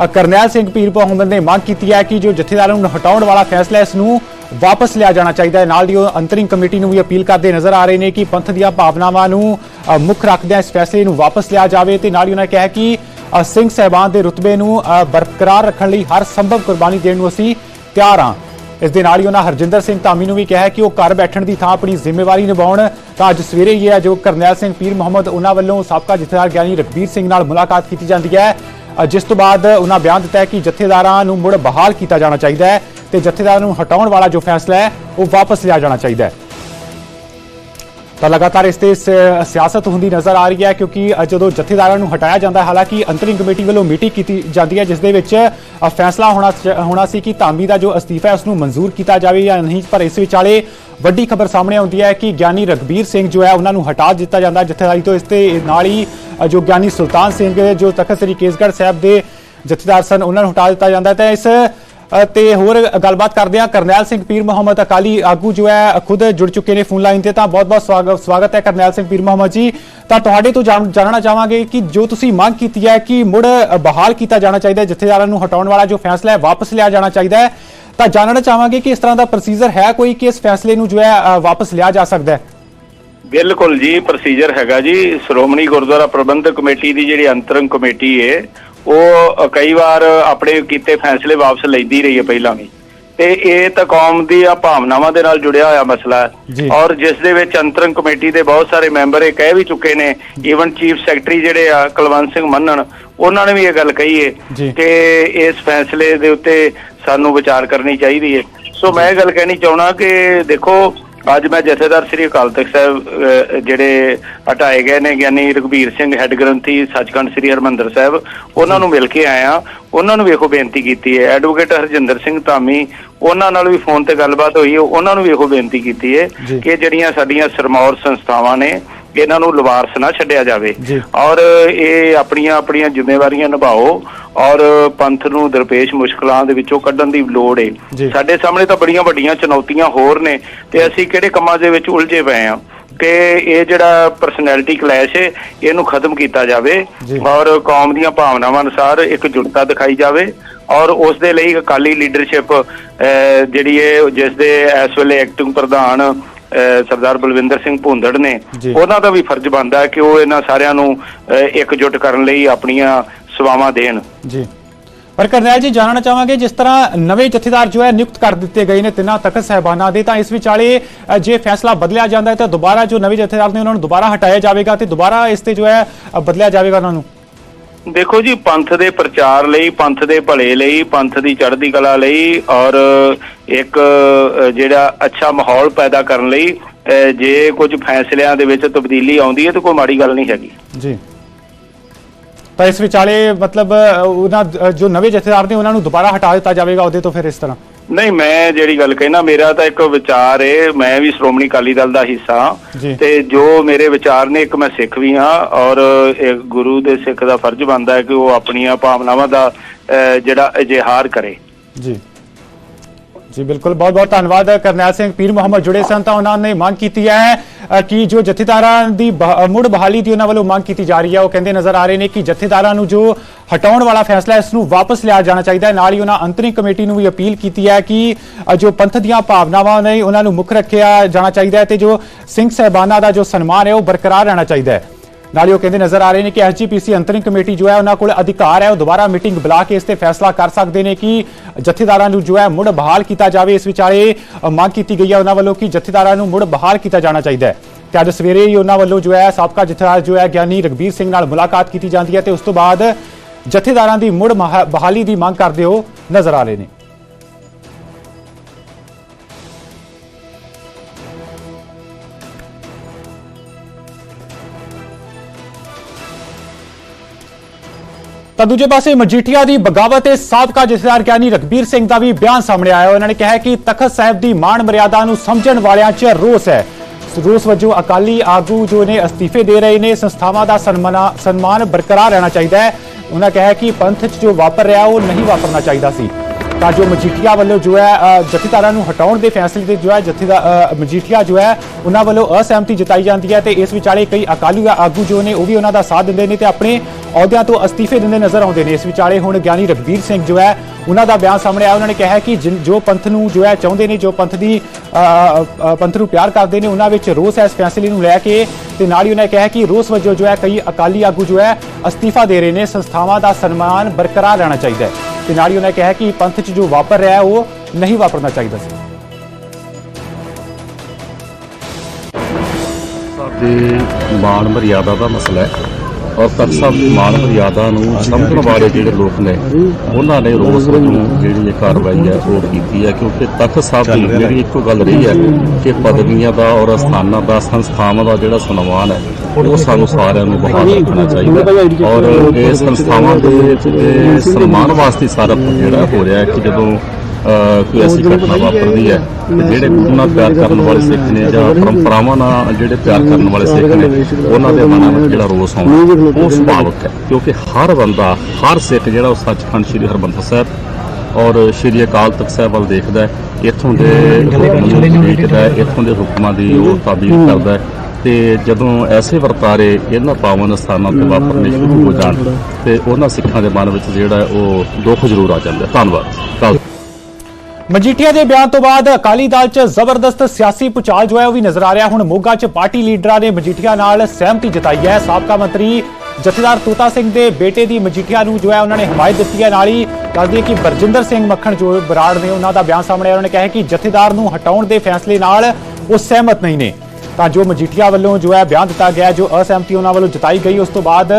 ਕਰਨੈਲ ਸਿੰਘ ਪੀਰ ਮੁਹੰਮਦ ਨੇ ਮੰਗ ਕੀਤੀ ਹੈ ਕਿ ਜੋ ਜਥੇਦਾਰਾਂ ਨੂੰ ਹਟਾਉਣ ਵਾਲਾ ਫੈਸਲਾ ਇਸ ਨੂੰ ਵਾਪਸ ਲਿਆ ਜਾਣਾ ਚਾਹੀਦਾ ਹੈ। ਨਾਲ ਹੀ ਉਹ ਅੰਤਰਿੰਗ ਕਮੇਟੀ ਨੂੰ ਵੀ ਅਪੀਲ ਕਰਦੇ ਨਜ਼ਰ ਆ ਰਹੇ ਨੇ ਕਿ ਪੰਥ ਦੀਆਂ ਭਾਵਨਾਵਾਂ ਨੂੰ ਮੁੱਖ ਰੱਖਦਿਆਂ ਇਸ ਫੈਸਲੇ ਨੂੰ ਵਾਪਸ ਲਿਆ ਜਾਵੇ ਤੇ ਨਾਲ ਹੀ ਉਹਨਾਂ ਨੇ ਕਿਹਾ ਕਿ ਸਿੰਘ ਸਹਿਬਾਨ ਦੇ ਰੁਤਬੇ ਨੂੰ ਬਰਕਰਾਰ ਰੱਖਣ ਲਈ ਹਰ ਸੰਭਵ ਕੁਰਬਾਨੀ ਦੇਣ ਨੂੰ ਅਸੀਂ ਤਿਆਰ ਹਾਂ। ਇਸ ਦੇ ਨਾਲ ਹੀ ਉਹਨਾਂ ਹਰਜਿੰਦਰ ਸਿੰਘ ਧਾਮੀ ਨੂੰ ਵੀ ਕਿਹਾ ਕਿ ਉਹ ਘਰ ਬੈਠਣ ਦੀ ਥਾਂ ਆਪਣੀ ਜ਼ਿੰਮੇਵਾਰੀ ਨਿਭਾਉਣ। ਤਾਂ ਅੱਜ ਸਵੇਰੇ ਹੀ ਹੈ ਜੋ ਕਰਨੈਲ ਸਿੰਘ ਪੀਰ ਮੁਹੰਮਦ, ਉਹਨਾਂ ਵੱਲੋਂ ਸਾਬਕਾ ਜਥੇਦਾਰ ਗਿਆਨੀ ਰਗਬੀਰ ਸਿੰਘ ਨਾਲ ਮੁਲਾਕਾਤ ਕੀਤੀ ਜਾਂਦੀ ਹੈ। ਜਿਸ ਤੋਂ ਬਾਅਦ ਉਹਨਾਂ ਬਿਆਨ ਦਿੱਤਾ ਹੈ ਕਿ ਜਥੇਦਾਰਾਂ ਨੂੰ ਮੁੜ ਬਹਾਲ ਕੀਤਾ ਜਾਣਾ ਚਾਹੀਦਾ ਹੈ ਤੇ ਜਥੇਦਾਰਾਂ ਨੂੰ ਹਟਾਉਣ ਵਾਲਾ ਜੋ ਫੈਸਲਾ ਹੈ, ਉਹ ਵਾਪਸ ਲਿਆ ਜਾਣਾ ਚਾਹੀਦਾ ਹੈ। ਤਾਂ ਲਗਾਤਾਰ ਇਸ ਤੇ ਸਿਆਸਤ ਹੁੰਦੀ ਨਜ਼ਰ ਆ ਰਹੀ ਹੈ ਕਿਉਂਕਿ ਜਦੋਂ ਜਥੇਦਾਰਾਂ ਨੂੰ ਹਟਾਇਆ ਜਾਂਦਾ ਹੈ, ਹਾਲਾਂਕਿ ਅੰਤਰਿੰਗ ਕਮੇਟੀ ਵੱਲੋਂ ਮੀਟਿੰਗ ਕੀਤੀ ਜਾਂਦੀ ਹੈ, ਜਿਸ ਦੇ ਵਿੱਚ ਫੈਸਲਾ ਹੋਣਾ ਹੋਣਾ ਸੀ ਕਿ ਧਾਮੀ ਦਾ ਜੋ ਅਸਤੀਫਾ ਹੈ ਉਸ ਨੂੰ ਮਨਜ਼ੂਰ ਕੀਤਾ ਜਾਵੇ ਜਾਂ ਨਹੀਂ, ਪਰ ਇਸ ਵਿਚਾਲੇ ਵੱਡੀ ਖਬਰ ਸਾਹਮਣੇ ਆਉਂਦੀ ਹੈ ਕਿ ਗਿਆਨੀ ਰਗਬੀਰ ਸਿੰਘ ਜੋ ਹੈ, ਉਹਨਾਂ ਨੂੰ ਹਟਾ ਦਿੱਤਾ ਜਾਂਦਾ ਜਥੇਦਾਰੀ ਤੋਂ। ਇਸ ਤੇ ਨਾਲ ਹੀ ਜੋ ਗਿਆਨੀ ਸੁਲਤਾਨ ਸਿੰਘ ਜੋ ਤਖਤ ਸ੍ਰੀ ਕੇਸਗੜ੍ਹ ਸਾਹਿਬ ਦੇ ਜਥੇਦਾਰ ਸਨ, ਉਹਨਾਂ ਨੂੰ ਹਟਾ ਦਿੱਤਾ ਜਾਂਦਾ ਹੈ। ਤਾਂ ਇਸ ਤੇ ਹੋਰ ਗੱਲਬਾਤ ਕਰਦੇ ਹਾਂ। ਕਰਨੈਲ ਸਿੰਘ ਪੀਰ ਮੁਹੰਮਦ ਅਕਾਲੀ ਆਗੂ ਜੋ ਹੈ ਖੁਦ ਜੁੜ ਚੁੱਕੇ ਨੇ ਫੋਨ ਲਾਈਨ ਤੇ। ਤਾਂ ਬਹੁਤ-ਬਹੁਤ ਸਵਾਗਤ ਹੈ ਕਰਨੈਲ ਸਿੰਘ ਪੀਰ ਮੁਹੰਮਦ ਜੀ। ਤਾਂ ਤੁਹਾਡੇ ਤੋਂ ਜਾਣਨਾ ਚਾਹਾਂਗੇ ਕਿ ਜੋ ਤੁਸੀਂ ਮੰਗ ਕੀਤੀ ਹੈ ਕਿ ਮੁੜ ਬਹਾਲ ਕੀਤਾ ਜਾਣਾ ਚਾਹੀਦਾ ਹੈ ਜਥੇਦਾਰਾਂ ਨੂੰ ਹਟਾਉਣ ਵਾਲਾ ਜੋ ਫੈਸਲਾ ਹੈ ਵਾਪਸ ਲਿਆ ਜਾਣਾ ਚਾਹੀਦਾ ਹੈ। ਤਾਂ ਜਾਣਨਾ ਚਾਹਾਂਗੇ ਕਿ ਇਸ ਤਰ੍ਹਾਂ ਦਾ ਪ੍ਰੋਸੀਜਰ ਹੈ ਕੋਈ ਕਿ ਇਸ ਫੈਸਲੇ ਨੂੰ ਜੋ ਹੈ ਅ, ਵਾਪਸ ਲਿਆ ਜਾ ਸਕਦਾ ਹੈ? ਬਿਲਕੁਲ ਜੀ ਪ੍ਰੋਸੀਜਰ ਹੈਗਾ ਜੀ। ਸ਼੍ਰੋਮਣੀ ਗੁਰਦੁਆਰਾ ਪ੍ਰਬੰਧਕ ਕਮੇਟੀ ਦੀ ਜਿਹੜੀ ਅੰਤਰੰਗ ਕਮੇਟੀ ਹੈ ਉਹ ਕਈ ਵਾਰ ਆਪਣੇ ਕੀਤੇ ਫੈਸਲੇ ਵਾਪਸ ਲੈਂਦੀ ਰਹੀ ਹੈ ਪਹਿਲਾਂ ਵੀ ਤੇ ਇਹ ਤਾਂ ਕੌਮ ਦੀ ਆ ਭਾਵਨਾਵਾਂ ਦੇ ਨਾਲ ਜੁੜਿਆ ਹੋਇਆ ਮਸਲਾ। ਹੈ ਔਰ ਜਿਸ ਦੇ ਵਿੱਚ ਅੰਤਰੰਗ ਕਮੇਟੀ ਦੇ ਬਹੁਤ ਸਾਰੇ ਮੈਂਬਰ ਇਹ ਕਹਿ ਵੀ ਚੁੱਕੇ ਨੇ ਈਵਨ ਚੀਫ ਸੈਕਟਰੀ ਜਿਹੜੇ ਆ ਕੁਲਵੰਤ ਸਿੰਘ ਮੰਨਣ ਉਹਨਾਂ ਨੇ ਵੀ ਇਹ ਗੱਲ ਕਹੀ। ਹੈ ਕਿ ਇਸ ਫੈਸਲੇ ਦੇ ਉੱਤੇ ਸਾਨੂੰ ਵਿਚਾਰ ਕਰਨੀ ਚਾਹੀਦੀ ਹੈ ਸੋ ਮੈਂ ਇਹ ਗੱਲ ਕਹਿਣੀ ਚਾਹਣਾ ਕਿ ਦੇਖੋ ਅੱਜ ਮੈਂ ਜਥੇਦਾਰ ਸ੍ਰੀ ਅਕਾਲ ਤਖਤ ਸਾਹਿਬ ਜਿਹੜੇ ਹਟਾਏ ਗਏ ਨੇ ਗਿਆਨੀ ਰਘਬੀਰ ਸਿੰਘ ਹੈੱਡ ਗ੍ਰੰਥੀ ਸੱਚਖੰਡ ਸ੍ਰੀ ਹਰਮੰਦਰ ਸਾਹਿਬ ਉਹਨਾਂ ਨੂੰ ਮਿਲ ਕੇ ਆਇਆ ਉਹਨਾਂ ਨੂੰ ਵੇਖੋ ਬੇਨਤੀ ਕੀਤੀ ਹੈ ਐਡਵੋਕੇਟ ਹਰਜਿੰਦਰ ਸਿੰਘ ਧਾਮੀ ਉਹਨਾਂ ਨਾਲ ਵੀ ਫੋਨ ਤੇ ਗੱਲਬਾਤ ਹੋਈ ਉਹਨਾਂ ਨੂੰ ਵੇਖੋ ਬੇਨਤੀ ਕੀਤੀ ਹੈ। ਕਿ ਜਿਹੜੀਆਂ ਸਾਡੀਆਂ ਸਰਮੌਰ ਸੰਸਥਾਵਾਂ ਨੇ ਇਹਨਾਂ ਨੂੰ ਲਵਾਰਸ ਨਾ ਛੱਡਿਆ ਜਾਵੇ। ਔਰ ਇਹ ਆਪਣੀਆਂ ਆਪਣੀਆਂ ਜ਼ਿੰਮੇਵਾਰੀਆਂ ਨਿਭਾਓ ਔਰ ਪੰਥ ਨੂੰ ਦਰਪੇਸ਼ ਮੁਸ਼ਕਲਾਂ ਦੇ ਵਿੱਚੋਂ ਕੱਢਣ ਦੀ ਲੋੜ। ਏ ਸਾਡੇ ਸਾਹਮਣੇ ਤਾਂ ਬੜੀਆਂ ਵੱਡੀਆਂ ਚੁਣੌਤੀਆਂ ਹੋਰ ਨੇ ਤੇ ਅਸੀਂ ਕਿਹੜੇ ਕੰਮਾਂ ਦੇ ਵਿੱਚ ਉਲਝੇ ਪਏ ਆ ਕਿ ਇਹ ਜਿਹੜਾ ਪਰਸਨੈਲਿਟੀ ਕਲੈਸ਼ ਹੈ ਇਹਨੂੰ ਖਤਮ ਕੀਤਾ ਜਾਵੇ। ਔਰ ਕੌਮ ਦੀਆਂ ਭਾਵਨਾਵਾਂ ਅਨੁਸਾਰ ਇੱਕ ਜੁਟਤਾ ਦਿਖਾਈ ਜਾਵੇ ਔਰ ਉਸ ਦੇ ਲਈ ਅਕਾਲੀ ਲੀਡਰਸ਼ਿਪ ਜਿਹੜੀ ਹੈ ਜਿਸ ਦੇ ਇਸ ਵੇਲੇ ਐਕਟਿੰਗ ਪ੍ਰਧਾਨ ਸਰਦਾਰ ਬਲਵਿੰਦਰ ਸਿੰਘ ਭੁੰਦੜ ਨੇ। ਉਹਨਾਂ ਦਾ ਵੀ ਫਰਜ਼ ਬਣਦਾ ਹੈ ਕਿ ਉਹ ਇਹਨਾਂ ਸਾਰਿਆਂ ਨੂੰ ਇਕਜੁੱਟ ਕਰਨ ਲਈ ਆਪਣੀਆਂ ਸੇਵਾਵਾਂ ਦੇਣ। ਜੀ। ਪਰ ਕਰਨੈਲ ਜੀ ਜਾਣਨਾ ਚਾਹਾਂਗੇ ਜਿਸ ਤਰ੍ਹਾਂ ਨਵੇਂ ਜਥੇਦਾਰ ਜੋ ਹੈ ਨਿਯੁਕਤ ਕਰ ਦਿੱਤੇ ਗਏ ਨੇ ਤਿੰਨਾਂ ਤਖਤ ਸਹਿਬਾਨਾਂ ਦੇ ਤਾਂ ਇਸ ਵਿਚਾਲੇ ਜੇ ਫੈਸਲਾ ਬਦਲਿਆ ਜਾਂਦਾ ਹੈ ਤਾਂ ਦੁਬਾਰਾ ਜੋ ਨਵੇਂ ਜਥੇਦਾਰ ਨੇ ਉਹਨਾਂ ਨੂੰ ਦੁਬਾਰਾ ਹਟਾਇਆ ਜਾਵੇਗਾ ਤੇ ਦੁਬਾਰਾ ਇਸ ਤੇ ਜੋ ਹੈ ਬਦਲਿਆ ਜਾਵੇਗਾ ਉਹਨਾਂ ਨੂੰ। ਦੇਖੋ ਜੀ, ਪੰਥ ਦੇ ਪ੍ਰਚਾਰ ਲਈ, ਪੰਥ ਦੇ ਭਲੇ ਲਈ, ਪੰਥ ਦੀ ਚੜ੍ਹਦੀ ਕਲਾ ਲਈ ਔਰ ਇੱਕ ਜਿਹੜਾ ਅੱਛਾ ਮਾਹੌਲ ਪੈਦਾ ਕਰਨ ਲਈ ਜੇ ਕੁਝ ਫੈਸਲਿਆਂ ਦੇ ਵਿੱਚ ਤਬਦੀਲੀ ਆਉਂਦੀ ਹੈ ਤਾਂ ਕੋਈ ਮਾੜੀ ਗੱਲ ਨਹੀਂ ਹੈਗੀ। ਜੀ। ਤਾਂ ਇਸ ਵਿਚਾਲੇ ਮਤਲਬ ਉਹਨਾਂ ਜੋ ਨਵੇਂ ਜਥੇਦਾਰ ਨੇ, ਉਹਨਾਂ ਨੂੰ ਦੁਬਾਰਾ ਹਟਾ ਦਿੱਤਾ ਜਾਵੇਗਾ ਉਹਦੇ ਤੋਂ ਫਿਰ ਇਸ ਤਰ੍ਹਾਂ। ਨਹੀਂ ਮੈਂ ਜਿਹੜੀ ਗੱਲ ਕਹਿਣਾ ਮੇਰਾ ਤਾਂ ਇੱਕ ਵਿਚਾਰ ਏ ਮੈਂ ਵੀ ਸ਼੍ਰੋਮਣੀ ਅਕਾਲੀ ਦਲ ਦਾ ਹਿੱਸਾ। ਹਾਂ ਤੇ ਜੋ ਮੇਰੇ ਵਿਚਾਰ ਨੇ ਇੱਕ ਮੈਂ ਸਿੱਖ ਵੀ ਹਾਂ ਔਰ ਇਹ ਗੁਰੂ ਦੇ ਸਿੱਖ ਦਾ ਫਰਜ਼ ਬਣਦਾ ਹੈ ਕਿ ਉਹ ਆਪਣੀਆਂ ਭਾਵਨਾਵਾਂ ਦਾ ਜਿਹੜਾ ਇਜ਼ਹਾਰ ਕਰੇ। ਜੀ। ਜੀ ਬਿਲਕੁਲ। ਬਹੁਤ ਬਹੁਤ ਧੰਨਵਾਦ ਕਰਨੈਲ ਸਿੰਘ। ਪੀਰ ਮੁਹੰਮਦ ਜੁੜੇ ਸਨ ਤਾਂ ਉਹਨਾਂ ਨੇ ਮੰਗ ਕੀਤੀ ਹੈ ਕਿ ਜੋ ਜਥੇਦਾਰਾਂ ਦੀ ਬਹ- ਮੁੜ ਬਹਾਲੀ ਦੀ ਉਹਨਾਂ ਵੱਲੋਂ ਮੰਗ ਕੀਤੀ ਜਾ ਰਹੀ ਹੈ, ਉਹ ਕਹਿੰਦੇ ਨਜ਼ਰ ਆ ਰਹੇ ਨੇ ਕਿ ਜਥੇਦਾਰਾਂ ਨੂੰ ਜੋ ਹਟਾਉਣ ਵਾਲਾ ਫੈਸਲਾ ਇਸ ਨੂੰ ਵਾਪਸ ਲਿਆ ਜਾਣਾ ਚਾਹੀਦਾ ਹੈ। ਨਾਲ ਹੀ ਉਹਨਾਂ ਅੰਤਰਿਮ ਕਮੇਟੀ ਨੂੰ ਵੀ ਅਪੀਲ ਕੀਤੀ ਹੈ ਕਿ ਜੋ ਪੰਥ ਦੀਆਂ ਭਾਵਨਾਵਾਂ ਨੇ, ਉਹਨਾਂ ਨੂੰ ਮੁੱਖ ਰੱਖਿਆ ਜਾਣਾ ਚਾਹੀਦਾ ਹੈ ਤੇ ਜੋ ਸਿੰਘ ਸਹਿਬਾਨਾਂ ਦਾ ਜੋ ਸਨਮਾਨ ਹੈ, ਉਹ ਬਰਕਰਾਰ ਰਹਿਣਾ ਚਾਹੀਦਾ ਹੈ। ਨਾਲ ਹੀ ਉਹ ਕਹਿੰਦੇ ਨਜ਼ਰ ਆ ਰਹੇ ਨੇ ਕਿ ਐਸਜੀਪੀਸੀ ਅੰਤਰਿੰਗ ਕਮੇਟੀ ਜੋ ਹੈ ਉਹਨਾਂ ਕੋਲ ਅਧਿਕਾਰ ਹੈ, ਉਹ ਦੁਬਾਰਾ ਮੀਟਿੰਗ ਬੁਲਾ ਕੇ ਇਸ ਤੇ ਫੈਸਲਾ ਕਰ ਸਕਦੇ ਨੇ ਕਿ ਜਥੇਦਾਰਾਂ ਨੂੰ ਜੋ ਹੈ ਮੁੜ ਬਹਾਲ ਕੀਤਾ ਜਾਵੇ। ਇਸ ਵਿਚਾਲੇ ਮੰਗ ਕੀਤੀ ਗਈ ਹੈ ਉਹਨਾਂ ਵੱਲੋਂ ਕਿ ਜਥੇਦਾਰਾਂ ਨੂੰ ਮੁੜ ਬਹਾਲ ਕੀਤਾ ਜਾਣਾ ਚਾਹੀਦਾ ਹੈ। ਤੇ ਅੱਜ ਸਵੇਰੇ ਹੀ ਉਹਨਾਂ ਵੱਲੋਂ ਜੋ ਹੈ ਸਾਬਕਾ ਜਥੇਦਾਰ ਜੋ ਹੈ ਗਿਆਨੀ ਰਗਬੀਰ ਸਿੰਘ ਨਾਲ ਮੁਲਾਕਾਤ ਕੀਤੀ ਜਾਂਦੀ ਹੈ ਤੇ ਉਸ ਤੋਂ ਬਾਅਦ ਜਥੇਦਾਰਾਂ ਦੀ ਮੁੜ ਮਹਾ- ਬਹਾਲੀ ਦੀ ਮੰਗ ਕਰਦੇ ਹੋ ਨਜ਼ਰ ਆ ਰਹੇ ਨੇ। ਤਾਂ ਦੂਜੇ ਪਾਸੇ ਮਜੀਠੀਆ ਦੀ ਬਗਾਵਤ ਤੇ ਸਾਬਕਾ ਜਥੇਦਾਰ ਗਿਆਨੀ ਰਗਬੀਰ ਸਿੰਘ ਦਾ ਵੀ ਬਿਆਨ ਸਾਹਮਣੇ ਆਇਆ। ਉਹਨਾਂ ਨੇ ਕਿਹਾ ਕਿ ਤਖਤ ਸਾਹਿਬ ਦੀ ਮਾਣ ਮਰਿਆਦਾ ਨੂੰ ਸਮਝਣ ਵਾਲਿਆਂ 'ਚ ਰੋਸ ਹੈ। ਰੋਸ ਵਜੋਂ ਅਕਾਲੀ ਆਗੂ ਜੋ ਨੇ ਅਸਤੀਫੇ ਦੇ ਰਹੇ ਨੇ, ਸੰਸਥਾਵਾਂ ਦਾ ਸਨਮਾਨਾ, ਸਨਮਾਨ ਬਰਕਰਾਰ ਰਹਿਣਾ ਚਾਹੀਦਾ ਹੈ। ਉਹਨਾਂ ਕਿਹਾ ਕਿ ਪੰਥ 'ਚ ਜੋ ਵਾਪਰ ਰਿਹਾ, ਉਹ ਨਹੀਂ ਵਾਪਰਨਾ ਚਾਹੀਦਾ ਸੀ। ਤਾਂ ਜੋ ਮਜੀਠੀਆ ਵੱਲੋਂ ਜੋ ਹੈ ਜਥੇਦਾਰਾਂ ਨੂੰ ਹਟਾਉਣ ਦੇ ਫੈਸਲੇ ਤੇ ਜੋ ਹੈ ਜਥੇਦਾਰ ਮਜੀਠੀਆ ਜੋ ਹੈ, ਉਹਨਾਂ ਵੱਲੋਂ ਅਸਹਿਮਤੀ ਜਤਾਈ ਜਾਂਦੀ ਹੈ ਤੇ ਇਸ ਵਿਚਾਲੇ ਕਈ ਅਕਾਲੀ ਆਗੂ ਜੋ ਨੇ, ਉਹ ਵੀ ਉਹਨਾਂ ਦਾ ਸਾਥ ਦਿੰਦੇ ਨੇ ਤੇ ਆਪਣੇ ਅਹੁਦਿਆਂ ਤੋਂ ਅਸਤੀਫੇ ਦਿੰਦੇ ਨਜ਼ਰ ਆਉਂਦੇ ਨੇ। ਇਸ ਵਿਚਾਲੇ ਹੁਣ ਗਿਆਨੀ ਰਗਬੀਰ ਸਿੰਘ ਜੋ ਹੈ, ਉਹਨਾਂ ਦਾ ਬਿਆਨ ਸਾਹਮਣੇ ਆਇਆ। ਉਹਨਾਂ ਨੇ ਕਿਹਾ ਕਿ ਜਿਨ- ਜੋ ਪੰਥ ਨੂੰ ਜੋ ਹੈ ਚਾਹੁੰਦੇ ਨੇ, ਜੋ ਪੰਥ ਦੀ ਪੰਥ ਨੂੰ ਪਿਆਰ ਕਰਦੇ ਨੇ, ਉਹਨਾਂ ਵਿੱਚ ਰੋਸ ਹੈ ਇਸ ਫੈਸਲੇ ਨੂੰ ਲੈ ਕੇ ਤੇ ਨਾਲ ਹੀ ਉਹਨਾਂ ਨੇ ਕਿਹਾ ਕਿ ਰੋਸ ਵਜੋਂ ਜੋ ਹੈ, ਕਈ ਅਕਾਲੀ ਆਗੂ ਜੋ ਹੈ, ਅਸਤੀਫਾ ਦੇ ਰਹੇ ਨੇ। ਸੰਸਥਾਵਾਂ ਦਾ ਸਨਮਾਨ ਬਰਕਰਾਰ ਰਹਿਣਾ ਚਾਹੀਦਾ ਹੈ। ਤੇ ਨਾਲ ਹੀ ਉਹਨਾਂ ਕਿਹਾ ਕਿ ਪੰਥ 'ਚ ਜੋ ਵਾਪਰ ਰਿਹਾ ਉਹ ਨਹੀਂ ਵਾਪਰਨਾ ਚਾਹੀਦਾ ਸੀ ਸਾਡੇ ਮਾਣ ਮਰਿਆਦਾ ਦਾ ਮਸਲਾ ਹੈ ਔਰ ਤਖਤ ਸਾਹਿਬ ਦੀ ਮਾਨ ਮਰਿਆਦਾ ਨੂੰ ਸਮਝਣ ਵਾਲੇ ਜਿਹੜੇ ਲੋਕ ਨੇ ਉਹਨਾਂ ਨੇ ਰੋਸ ਵਜੋਂ ਜਿਹੜੀ ਇਹ ਕਾਰਵਾਈ ਹੈ ਉਹ ਕੀਤੀ ਹੈ ਕਿਉਂਕਿ ਤਖਤ ਸਾਹਿਬ ਦੀ ਜਿਹੜੀ ਇੱਕੋ ਗੱਲ ਰਹੀ ਹੈ ਕਿ ਪਦਵੀਆਂ ਦਾ ਔਰ ਅਸਥਾਨਾਂ ਦਾ ਸੰਸਥਾਵਾਂ ਦਾ ਜਿਹੜਾ ਸਨਮਾਨ ਹੈ ਉਹ ਸਾਨੂੰ ਸਾਰਿਆਂ ਨੂੰ ਬਹਾਲ ਰੱਖਣਾ ਚਾਹੀਦਾ ਔਰ ਇਹ ਸੰਸਥਾਵਾਂ ਦੇ ਸਨਮਾਨ ਵਾਸਤੇ ਸਾਰਾ ਜਿਹੜਾ ਹੋ ਰਿਹਾ ਹੈ ਕਿ ਜਦੋਂ ਕੋਈ ਐਸੀ ਘਟਨਾ ਵਾਪਰਦੀ ਹੈ ਜਿਹੜੇ ਗੁਰੂ ਨਾਲ ਪਿਆਰ ਕਰਨ ਵਾਲੇ ਸਿੱਖ ਨੇ ਜਾਂ ਪਰੰਪਰਾਵਾਂ ਨਾਲ ਜਿਹੜੇ ਪਿਆਰ ਕਰਨ ਵਾਲੇ ਸਿੱਖ ਨੇ ਉਹਨਾਂ ਦੇ ਮਨਾਂ ਵਿੱਚ ਜਿਹੜਾ ਰੋਸ ਆਉਣਾ ਉਹ ਸੁਭਾਵਿਕ ਹੈ ਕਿਉਂਕਿ ਹਰ ਬੰਦਾ ਹਰ ਸਿੱਖ ਜਿਹੜਾ ਉਹ ਸੱਚਖੰਡ ਸ੍ਰੀ ਹਰਿਮੰਦਰ ਸਾਹਿਬ ਔਰ ਸ੍ਰੀ ਅਕਾਲ ਤਖਤ ਸਾਹਿਬ ਵੱਲ ਦੇਖਦਾ ਹੈ ਇੱਥੋਂ ਦੇ ਦੇਖਦਾ ਹੈ ਇੱਥੋਂ ਦੇ ਹੁਕਮਾਂ ਦੀ ਉਹ ਤਾਬੀਰ ਕਰਦਾ ਹੈ ਤੇ ਜਦੋਂ ਐਸੇ ਵਰਤਾਰੇ ਇਹਨਾਂ ਪਾਵਨ ਸਥਾਨਾਂ ਤੇ ਵਾਪਰਨੇ ਸ਼ੁਰੂ ਹੋ ਜਾਣ ਤੇ ਉਹਨਾਂ ਸਿੱਖਾਂ ਦੇ ਮਨ ਵਿੱਚ ਜਿਹੜਾ ਉਹ ਦੁੱਖ ਜ਼ਰੂਰ ਆ ਜਾਂਦਾ ਧੰਨਵਾਦ। ਮਜੀਠੀਆ ਦੇ ਬਿਆਨ ਤੋਂ ਬਾਅਦ ਅਕਾਲੀ ਦਲ 'ਚ ਜ਼ਬਰਦਸਤ ਸਿਆਸੀ ਪੁਚਾਲ ਜੋ ਹੈ ਉਹ ਵੀ ਨਜ਼ਰ ਆ ਰਿਹਾ। ਹੁਣ ਮੋਗਾ 'ਚ ਪਾਰਟੀ ਲੀਡਰਾਂ ਨੇ ਮਜੀਠੀਆ ਨਾਲ ਸਹਿਮਤੀ ਜਤਾਈ ਹੈ। ਸਾਬਕਾ ਮੰਤਰੀ ਜਥੇਦਾਰ ਤੋਤਾ ਸਿੰਘ ਦੇ ਬੇਟੇ ਦੀ ਮਜੀਠੀਆ ਨੂੰ ਜੋ ਹੈ ਉਹਨਾਂ ਨੇ ਹਮਾਇਤ ਦਿੱਤੀ ਹੈ। ਨਾਲ ਹੀ ਦੱਸਦੀ ਹੈ ਕਿ ਬਰਜਿੰਦਰ ਸਿੰਘ ਮੱਖਣ ਜੋ ਬਰਾੜ ਨੇ, ਉਹਨਾਂ ਦਾ ਬਿਆਨ ਸਾਹਮਣੇ ਆਇਆ। ਉਹਨਾਂ ਨੇ ਕਿਹਾ ਕਿ ਜਥੇਦਾਰ ਨੂੰ ਹਟਾਉਣ ਦੇ ਫੈਸਲੇ ਨਾਲ ਉਹ ਸਹਿਮਤ ਨਹੀਂ ਨੇ। ਤਾਂ ਜੋ ਮਜੀਠੀਆ ਵੱਲੋਂ ਜੋ ਹੈ ਬਿਆਨ ਦਿੱਤਾ ਗਿਆ, ਜੋ ਅਸਹਿਮਤੀ ਉਹਨਾਂ ਵੱਲੋਂ ਜਤਾਈ ਗਈ, ਉਸ ਤੋਂ ਬਾਅਦ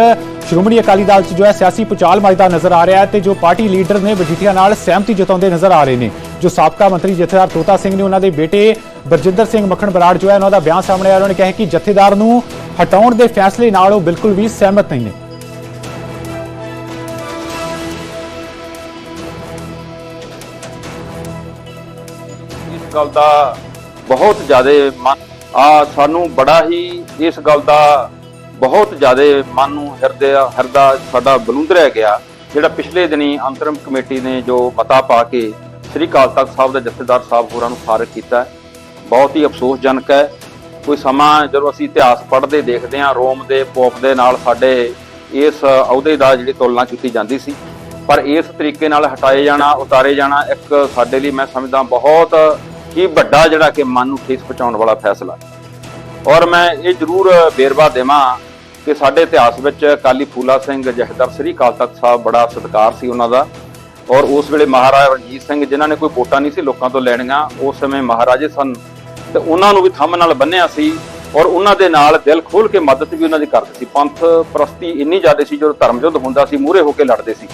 ਸ਼੍ਰੋਮਣੀ ਅਕਾਲੀ ਦਲ 'ਚ ਜੋ ਹੈ ਸਿਆਸੀ ਪੁਚਾਲ ਮਚਦਾ ਨਜ਼ਰ ਆ ਰਿਹਾ ਹੈ ਤੇ ਜੋ ਪਾਰਟੀ ਲੀਡਰ ਨੇ ਮਜੀਠੀਆ ਨਾਲ ਸਹਿਮਤੀ ਜਤਾਉਂਦੇ ਨਜ਼ਰ ਆ ਰਹੇ ਨੇ। ਜੋ ਸਾਬਕਾ ਮੰਤਰੀ ਜਥੇਦਾਰ ਤੋਤਾ ਸਿੰਘ ਨੇ ਉਹਨਾਂ ਦੇ ਬੇਟੇ ਬਰਜਿੰਦਰ ਸਿੰਘ ਮੱਖਣ ਬਰਾੜ ਜੋ ਹੈ, ਉਹਨਾਂ ਦਾ ਬਿਆਨ ਸਾਹਮਣੇ ਆਇਆ। ਉਹਨਾਂ ਨੇ ਕਿਹਾ ਕਿ ਜਥੇਦਾਰ ਨੂੰ ਹਟਾਉਣ ਦੇ ਫੈਸਲੇ ਨਾਲ ਉਹ ਬਿਲਕੁਲ ਵੀ ਸਹਿਮਤ ਨਹੀਂ ਨੇ। ਇਸ ਗੱਲ ਦਾ ਬਹੁਤ ਜ਼ਿਆਦਾ ਮਨ ਆ ਸਾਨੂੰ ਬੜਾ ਹੀ ਇਸ ਗੱਲ ਦਾ ਬਹੁਤ ਜ਼ਿਆਦਾ ਮਨ ਨੂੰ ਹਿਰਦੇ ਹਿਰਦਾ ਸਾਡਾ ਬਲੁੰਦਰਿਆ ਗਿਆ। ਜਿਹੜਾ ਪਿਛਲੇ ਦਿਨੀ ਅੰਤਰਮ ਕਮੇਟੀ ਨੇ ਜੋ ਪਤਾ ਪਾ ਕੇ ਸ੍ਰੀ ਅਕਾਲ ਤਖਤ ਸਾਹਿਬ ਦੇ ਜਥੇਦਾਰ ਸਾਹਿਬ ਹੋਰਾਂ ਨੂੰ ਫਾਰਗ ਕੀਤਾ ਬਹੁਤ ਹੀ ਅਫਸੋਸਜਨਕ ਹੈ। ਕੋਈ ਸਮਾਂ ਜਦੋਂ ਅਸੀਂ ਇਤਿਹਾਸ ਪੜ੍ਹਦੇ ਦੇਖਦੇ ਹਾਂ, ਰੋਮ ਦੇ ਪੋਪ ਦੇ ਨਾਲ ਸਾਡੇ ਇਸ ਅਹੁਦੇ ਦਾ ਜਿਹੜੀ ਤੁਲਨਾ ਕੀਤੀ ਜਾਂਦੀ ਸੀ। ਪਰ ਇਸ ਤਰੀਕੇ ਨਾਲ ਹਟਾਏ ਜਾਣਾ, ਉਤਾਰੇ ਜਾਣਾ ਇੱਕ ਸਾਡੇ ਲਈ ਮੈਂ ਸਮਝਦਾ ਬਹੁਤ ਹੀ ਵੱਡਾ ਜਿਹੜਾ ਕਿ ਮਨ ਨੂੰ ਠੇਸ ਪਹੁੰਚਾਉਣ ਵਾਲਾ ਫੈਸਲਾ ਔਰ ਮੈਂ ਇਹ ਜ਼ਰੂਰ ਬੇਰਵਾ ਦੇਵਾਂ ਕਿ ਸਾਡੇ ਇਤਿਹਾਸ ਵਿੱਚ ਕਾਲੀ ਫੂਲਾ ਸਿੰਘ ਜਹਦਰ ਸ੍ਰੀ ਅਕਾਲ ਤਖਤ ਸਾਹਿਬ ਬੜਾ ਸਤਿਕਾਰ ਸੀ ਉਹਨਾਂ ਦਾ। ਔਰ ਉਸ ਵੇਲੇ ਮਹਾਰਾਜਾ ਰਣਜੀਤ ਸਿੰਘ, ਜਿਨ੍ਹਾਂ ਨੇ ਕੋਈ ਵੋਟਾਂ ਨਹੀਂ ਸੀ ਲੋਕਾਂ ਤੋਂ ਲੈਣੀਆਂ, ਉਸ ਸਮੇਂ ਮਹਾਰਾਜੇ ਸਨ। ਤੇ ਉਹਨਾਂ ਨੂੰ ਵੀ ਥੰਮ ਨਾਲ ਬੰਨਿਆ ਸੀ ਔਰ ਉਹਨਾਂ ਦੇ ਨਾਲ ਦਿਲ ਖੋਲ ਕੇ ਮਦਦ ਵੀ ਉਹਨਾਂ ਦੀ ਕਰਦੇ ਸੀ। ਪੰਥ ਪ੍ਰਸਤੀ ਇੰਨੀ ਜ਼ਿਆਦਾ ਸੀ, ਜਦੋਂ ਧਰਮ ਯੁੱਧ ਹੁੰਦਾ ਸੀ, ਮੂਹਰੇ ਹੋ ਕੇ ਲੜਦੇ ਸੀ।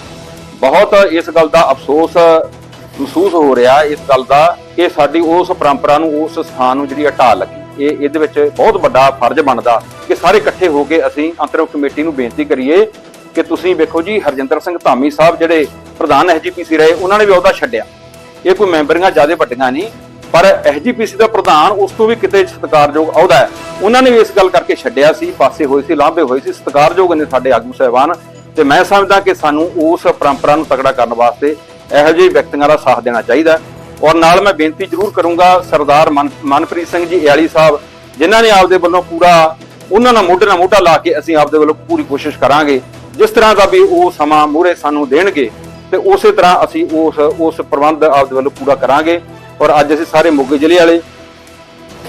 ਬਹੁਤ ਇਸ ਗੱਲ ਦਾ ਅਫਸੋਸ ਮਹਿਸੂਸ ਹੋ ਰਿਹਾ, ਇਸ ਗੱਲ ਦਾ ਕਿ ਸਾਡੀ ਉਸ ਪਰੰਪਰਾ ਨੂੰ, ਉਸ ਸਥਾਨ ਨੂੰ ਜਿਹੜੀ ਹਟਾ ਲੱਗੀ। ਇਹ ਇਹਦੇ ਵਿੱਚ ਬਹੁਤ ਵੱਡਾ ਫਰਜ਼ ਬਣਦਾ ਕਿ ਸਾਰੇ ਇਕੱਠੇ ਹੋ ਕੇ ਅਸੀਂ ਅੰਤਰਮ ਕਮੇਟੀ ਨੂੰ ਬੇਨਤੀ ਕਰੀਏ ਕਿ ਤੁਸੀਂ ਵੇਖੋ ਜੀ ਹਰਜਿੰਦਰ ਸਿੰਘ ਧਾਮੀ ਸਾਹਿਬ ਜਿਹੜੇ ਪ੍ਰਧਾਨ ਐਸਜੀਪੀਸੀ ਰਹੇ, ਉਹਨਾਂ ਨੇ ਵੀ ਅਹੁਦਾ ਛੱਡਿਆ। ਇਹ ਕੋਈ ਮੈਂਬਰੀਆਂ ਜ਼ਿਆਦਾ ਵੱਡੀਆਂ ਨਹੀਂ, ਪਰ ਐਸਜੀਪੀਸੀ ਦਾ ਪ੍ਰਧਾਨ ਉਸ ਤੋਂ ਵੀ ਕਿਤੇ ਸਤਿਕਾਰਯੋਗ ਅਹੁਦਾ ਹੈ। ਉਹਨਾਂ ਨੇ ਵੀ ਇਸ ਗੱਲ ਕਰਕੇ ਛੱਡਿਆ ਸੀ, ਪਾਸੇ ਹੋਏ ਸੀ, ਲਾਂਭੇ ਹੋਏ ਸੀ, ਸਤਿਕਾਰਯੋਗ ਨੇ ਸਾਡੇ ਆਗੂ ਸਾਹਿਬਾਨ। ਤੇ ਮੈਂ ਸਮਝਦਾ ਕਿ ਸਾਨੂੰ ਉਸ ਪਰੰਪਰਾ ਨੂੰ ਤਕੜਾ ਕਰਨ ਵਾਸਤੇ ਇਹੋ ਜਿਹੇ ਵਿਅਕਤੀਆਂ ਦਾ ਸਾਥ ਦੇਣਾ ਚਾਹੀਦਾ ਔਰ ਨਾਲ ਮੈਂ ਬੇਨਤੀ ਜ਼ਰੂਰ ਕਰੂੰਗਾ ਸਰਦਾਰ ਮਨ- ਮਨਪ੍ਰੀਤ ਸਿੰਘ ਜੀ ਇਆਲੀ ਸਾਹਿਬ, ਜਿਨ੍ਹਾਂ ਨੇ ਆਪਦੇ ਵੱਲੋਂ ਪੂਰਾ, ਉਹਨਾਂ ਨਾਲ ਮੋਢੇ ਨਾਲ ਮੋਢਾ ਲਾ ਕੇ ਅਸੀਂ ਆਪਦੇ ਵੱਲੋਂ ਪੂਰੀ ਕੋਸ਼ਿਸ਼ ਕਰਾਂਗੇ। ਜਿਸ ਤਰ੍ਹਾਂ ਦਾ ਵੀ ਉਹ ਸਮਾਂ ਮੂਹਰੇ ਸਾਨੂੰ ਦੇਣਗੇ ਤੇ ਉਸੇ ਤਰ੍ਹਾਂ ਅਸੀਂ ਉਸ ਉਸ ਪ੍ਰਬੰਧ ਆਪਦੇ ਵੱਲੋਂ ਪੂਰਾ ਕਰਾਂਗੇ ਔਰ ਅੱਜ ਅਸੀਂ ਸਾਰੇ ਮੋਗੇ ਜ਼ਿਲ੍ਹੇ ਵਾਲੇ,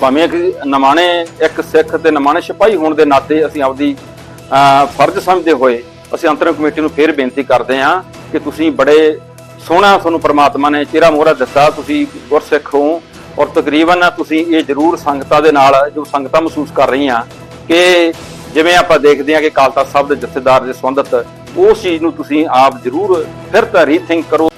ਭਾਵੇਂ ਇੱਕ ਨਮਾਣੇ, ਇੱਕ ਸਿੱਖ ਤੇ ਨਮਾਣੇ ਸਿਪਾਹੀ ਹੋਣ ਦੇ ਨਾਤੇ ਅਸੀਂ ਆਪਦੀ ਫਰਜ਼ ਸਮਝਦੇ ਹੋਏ ਅਸੀਂ ਅੰਤਰਮ ਕਮੇਟੀ ਨੂੰ ਫੇਰ ਬੇਨਤੀ ਕਰਦੇ ਹਾਂ ਕਿ ਤੁਸੀਂ ਬੜੇ ਸੋਹਣਾ ਤੁਹਾਨੂੰ ਪ੍ਰਮਾਤਮਾ ਨੇ ਚਿਹਰਾ ਮੋਹਰਾ ਦਿੱਤਾ, ਤੁਸੀਂ ਗੁਰਸਿੱਖ ਹੋ ਔਰ ਤਕਰੀਬਨ ਤੁਸੀਂ ਇਹ ਜ਼ਰੂਰ ਸੰਗਤਾਂ ਦੇ ਨਾਲ ਜੋ ਸੰਗਤਾਂ ਮਹਿਸੂਸ ਕਰ ਰਹੀਆਂ ਕਿ ਜਿਵੇਂ ਆਪਾਂ ਦੇਖਦੇ ਹਾਂ ਕਿ ਅਕਾਲ ਸਾਹਿਬ ਦੇ ਜਥੇਦਾਰ ਦੇ ਸੰਬੰਧਤ ਉਸ ਚੀਜ਼ ਨੂੰ ਤੁਸੀਂ ਆਪ ਜ਼ਰੂਰ ਫਿਰ ਤਾਂ ਰੀਥਿੰਕ ਕਰੋ।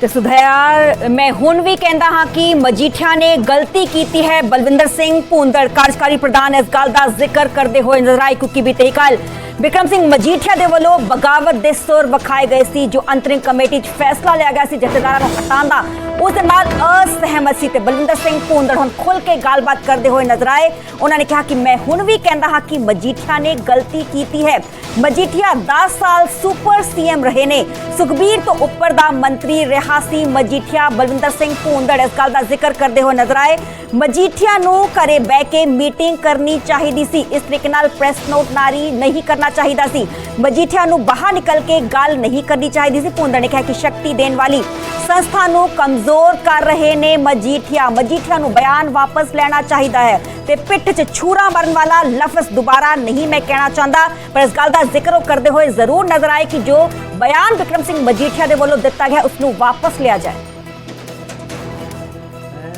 ਤੇ ਸੁਧਿਆਰ ਮੈਂ ਹੁਣ ਵੀ ਕਹਿੰਦਾ ਹਾਂ ਕਿ ਮਜੀਠੀਆ ਨੇ ਗਲਤੀ ਕੀਤੀ ਹੈ। ਬਲਵਿੰਦਰ ਸਿੰਘ ਭੂੰਦੜ, ਕਾਰਜਕਾਰੀ ਪ੍ਰਧਾਨ, ਇਸ ਗੱਲ ਦਾ ਜ਼ਿਕਰ ਕਰਦੇ ਹੋਏ ਨਜ਼ਰ ਆਏ ਕਿਉਂਕਿ ਬੀਤੇ ਕੱਲ ਵਿਕਰਮ ਸਿੰਘ ਮਜੀਠੀਆ ਦੇ ਵੱਲੋਂ ਬਗਾਵਤ ਦੇ ਸੁਰ ਵਿਖਾਏ ਗਏ ਸੀ, ਜੋ ਅੰਤਰਿੰਗ ਕਮੇਟੀ 'ਚ ਫੈਸਲਾ ਲਿਆ ਗਿਆ ਸੀ, ਜਥੇਦਾਰਾਂ ਨੂੰ ਹਟਾਉਣ ਦਾ। ਉਸ ਦੇ ਨਾਲ ਅਸਹਿਮਤ ਸੀ ਤੇ ਬਲਵਿੰਦਰ ਸਿੰਘ ਭੂੰਦੜ ਹੁਣ ਖੁੱਲ ਕੇ ਗੱਲਬਾਤ ਕਰਦੇ ਹੋਏ ਨਜ਼ਰ ਆਏ। ਉਹਨਾਂ ਨੇ ਕਿਹਾ ਕਿ ਮੈਂ ਹੁਣ ਵੀ ਕਹਿੰਦਾ ਹਾਂ ਕਿ ਮਜੀਠੀਆ ਨੇ ਗਲਤੀ ਕੀਤੀ ਹੈ। ਮਜੀਠੀਆ 10 ਸਾਲ ਸੁਪਰ ਸੀਐਮ ਰਹੇ ਨੇ। ਸੁਖਬੀਰ ਤੋਂ ਉੱਪਰ ਦਾ ਮੰਤਰੀ ਰਿਹਾ ਸੀ ਮਜੀਠੀਆ ਬਲਵਿੰਦਰ ਸਿੰਘ ਭੂੰਦੜ। ਇਸ ਗੱਲ ਦਾ ਜ਼ਿਕਰ ਕਰਦੇ ਹੋਏ ਨਜ਼ਰ ਆਏ ਮਜੀਠੀਆ ਨੂੰ ਘਰੇ ਬਹਿ ਕੇ ਮੀਟਿੰਗ ਕਰਨੀ ਚਾਹੀਦੀ ਸੀ। ਇਸ ਤਰੀਕੇ ਨਾਲ ਪ੍ਰੈਸ ਨੋਟ ਨਾਰੀ ਨਹੀਂ ਕਰਨਾ ਚਾਹੀਦਾ ਸੀ। ਮਜੀਠੀਆ ਨੂੰ ਬਾਹਰ ਨਿਕਲ ਕੇ ਗੱਲ ਨਹੀਂ ਕਰਨੀ ਚਾਹੀਦੀ ਸੀ। ਭੂੰਦੜ ਨੇ ਕਿਹਾ ਕਿ ਸ਼ਕਤੀ ਦੇਣ ਵਾਲੀ ਸੰਸਥਾ ਨੂੰ ਕਮਜ਼ੋਰ ਕਰ ਰਹੇ ਨੇ ਮਜੀਠੀਆ। ਮਜੀਠੀਆ ਨੂੰ ਬਿਆਨ ਵਾਪਸ ਲੈਣਾ ਚਾਹੀਦਾ ਹੈ ਤੇ ਪਿੱਠ 'ਚ ਛੂਰਾ ਮਰਨ ਵਾਲਾ ਲਫ਼ਜ਼ ਦੁਬਾਰਾ ਨਹੀਂ ਮੈਂ ਕਹਿਣਾ ਚਾਹੁੰਦਾ। ਪਰ ਇਸ ਗੱਲ ਦਾ ਜ਼ਿਕਰ ਉਹ ਕਰਦੇ ਹੋਏ ਜ਼ਰੂਰ ਨਜ਼ਰ ਆਏ ਕਿ ਜੋ ਬਿਆਨ ਵਿਕਰਮ ਸਿੰਘ ਮਜੀਠੀਆ ਦੇ ਵੱਲੋਂ ਦਿੱਤਾ ਗਿਆ ਉਸ ਨੂੰ ਵਾਪਸ ਲਿਆ ਜਾਏ।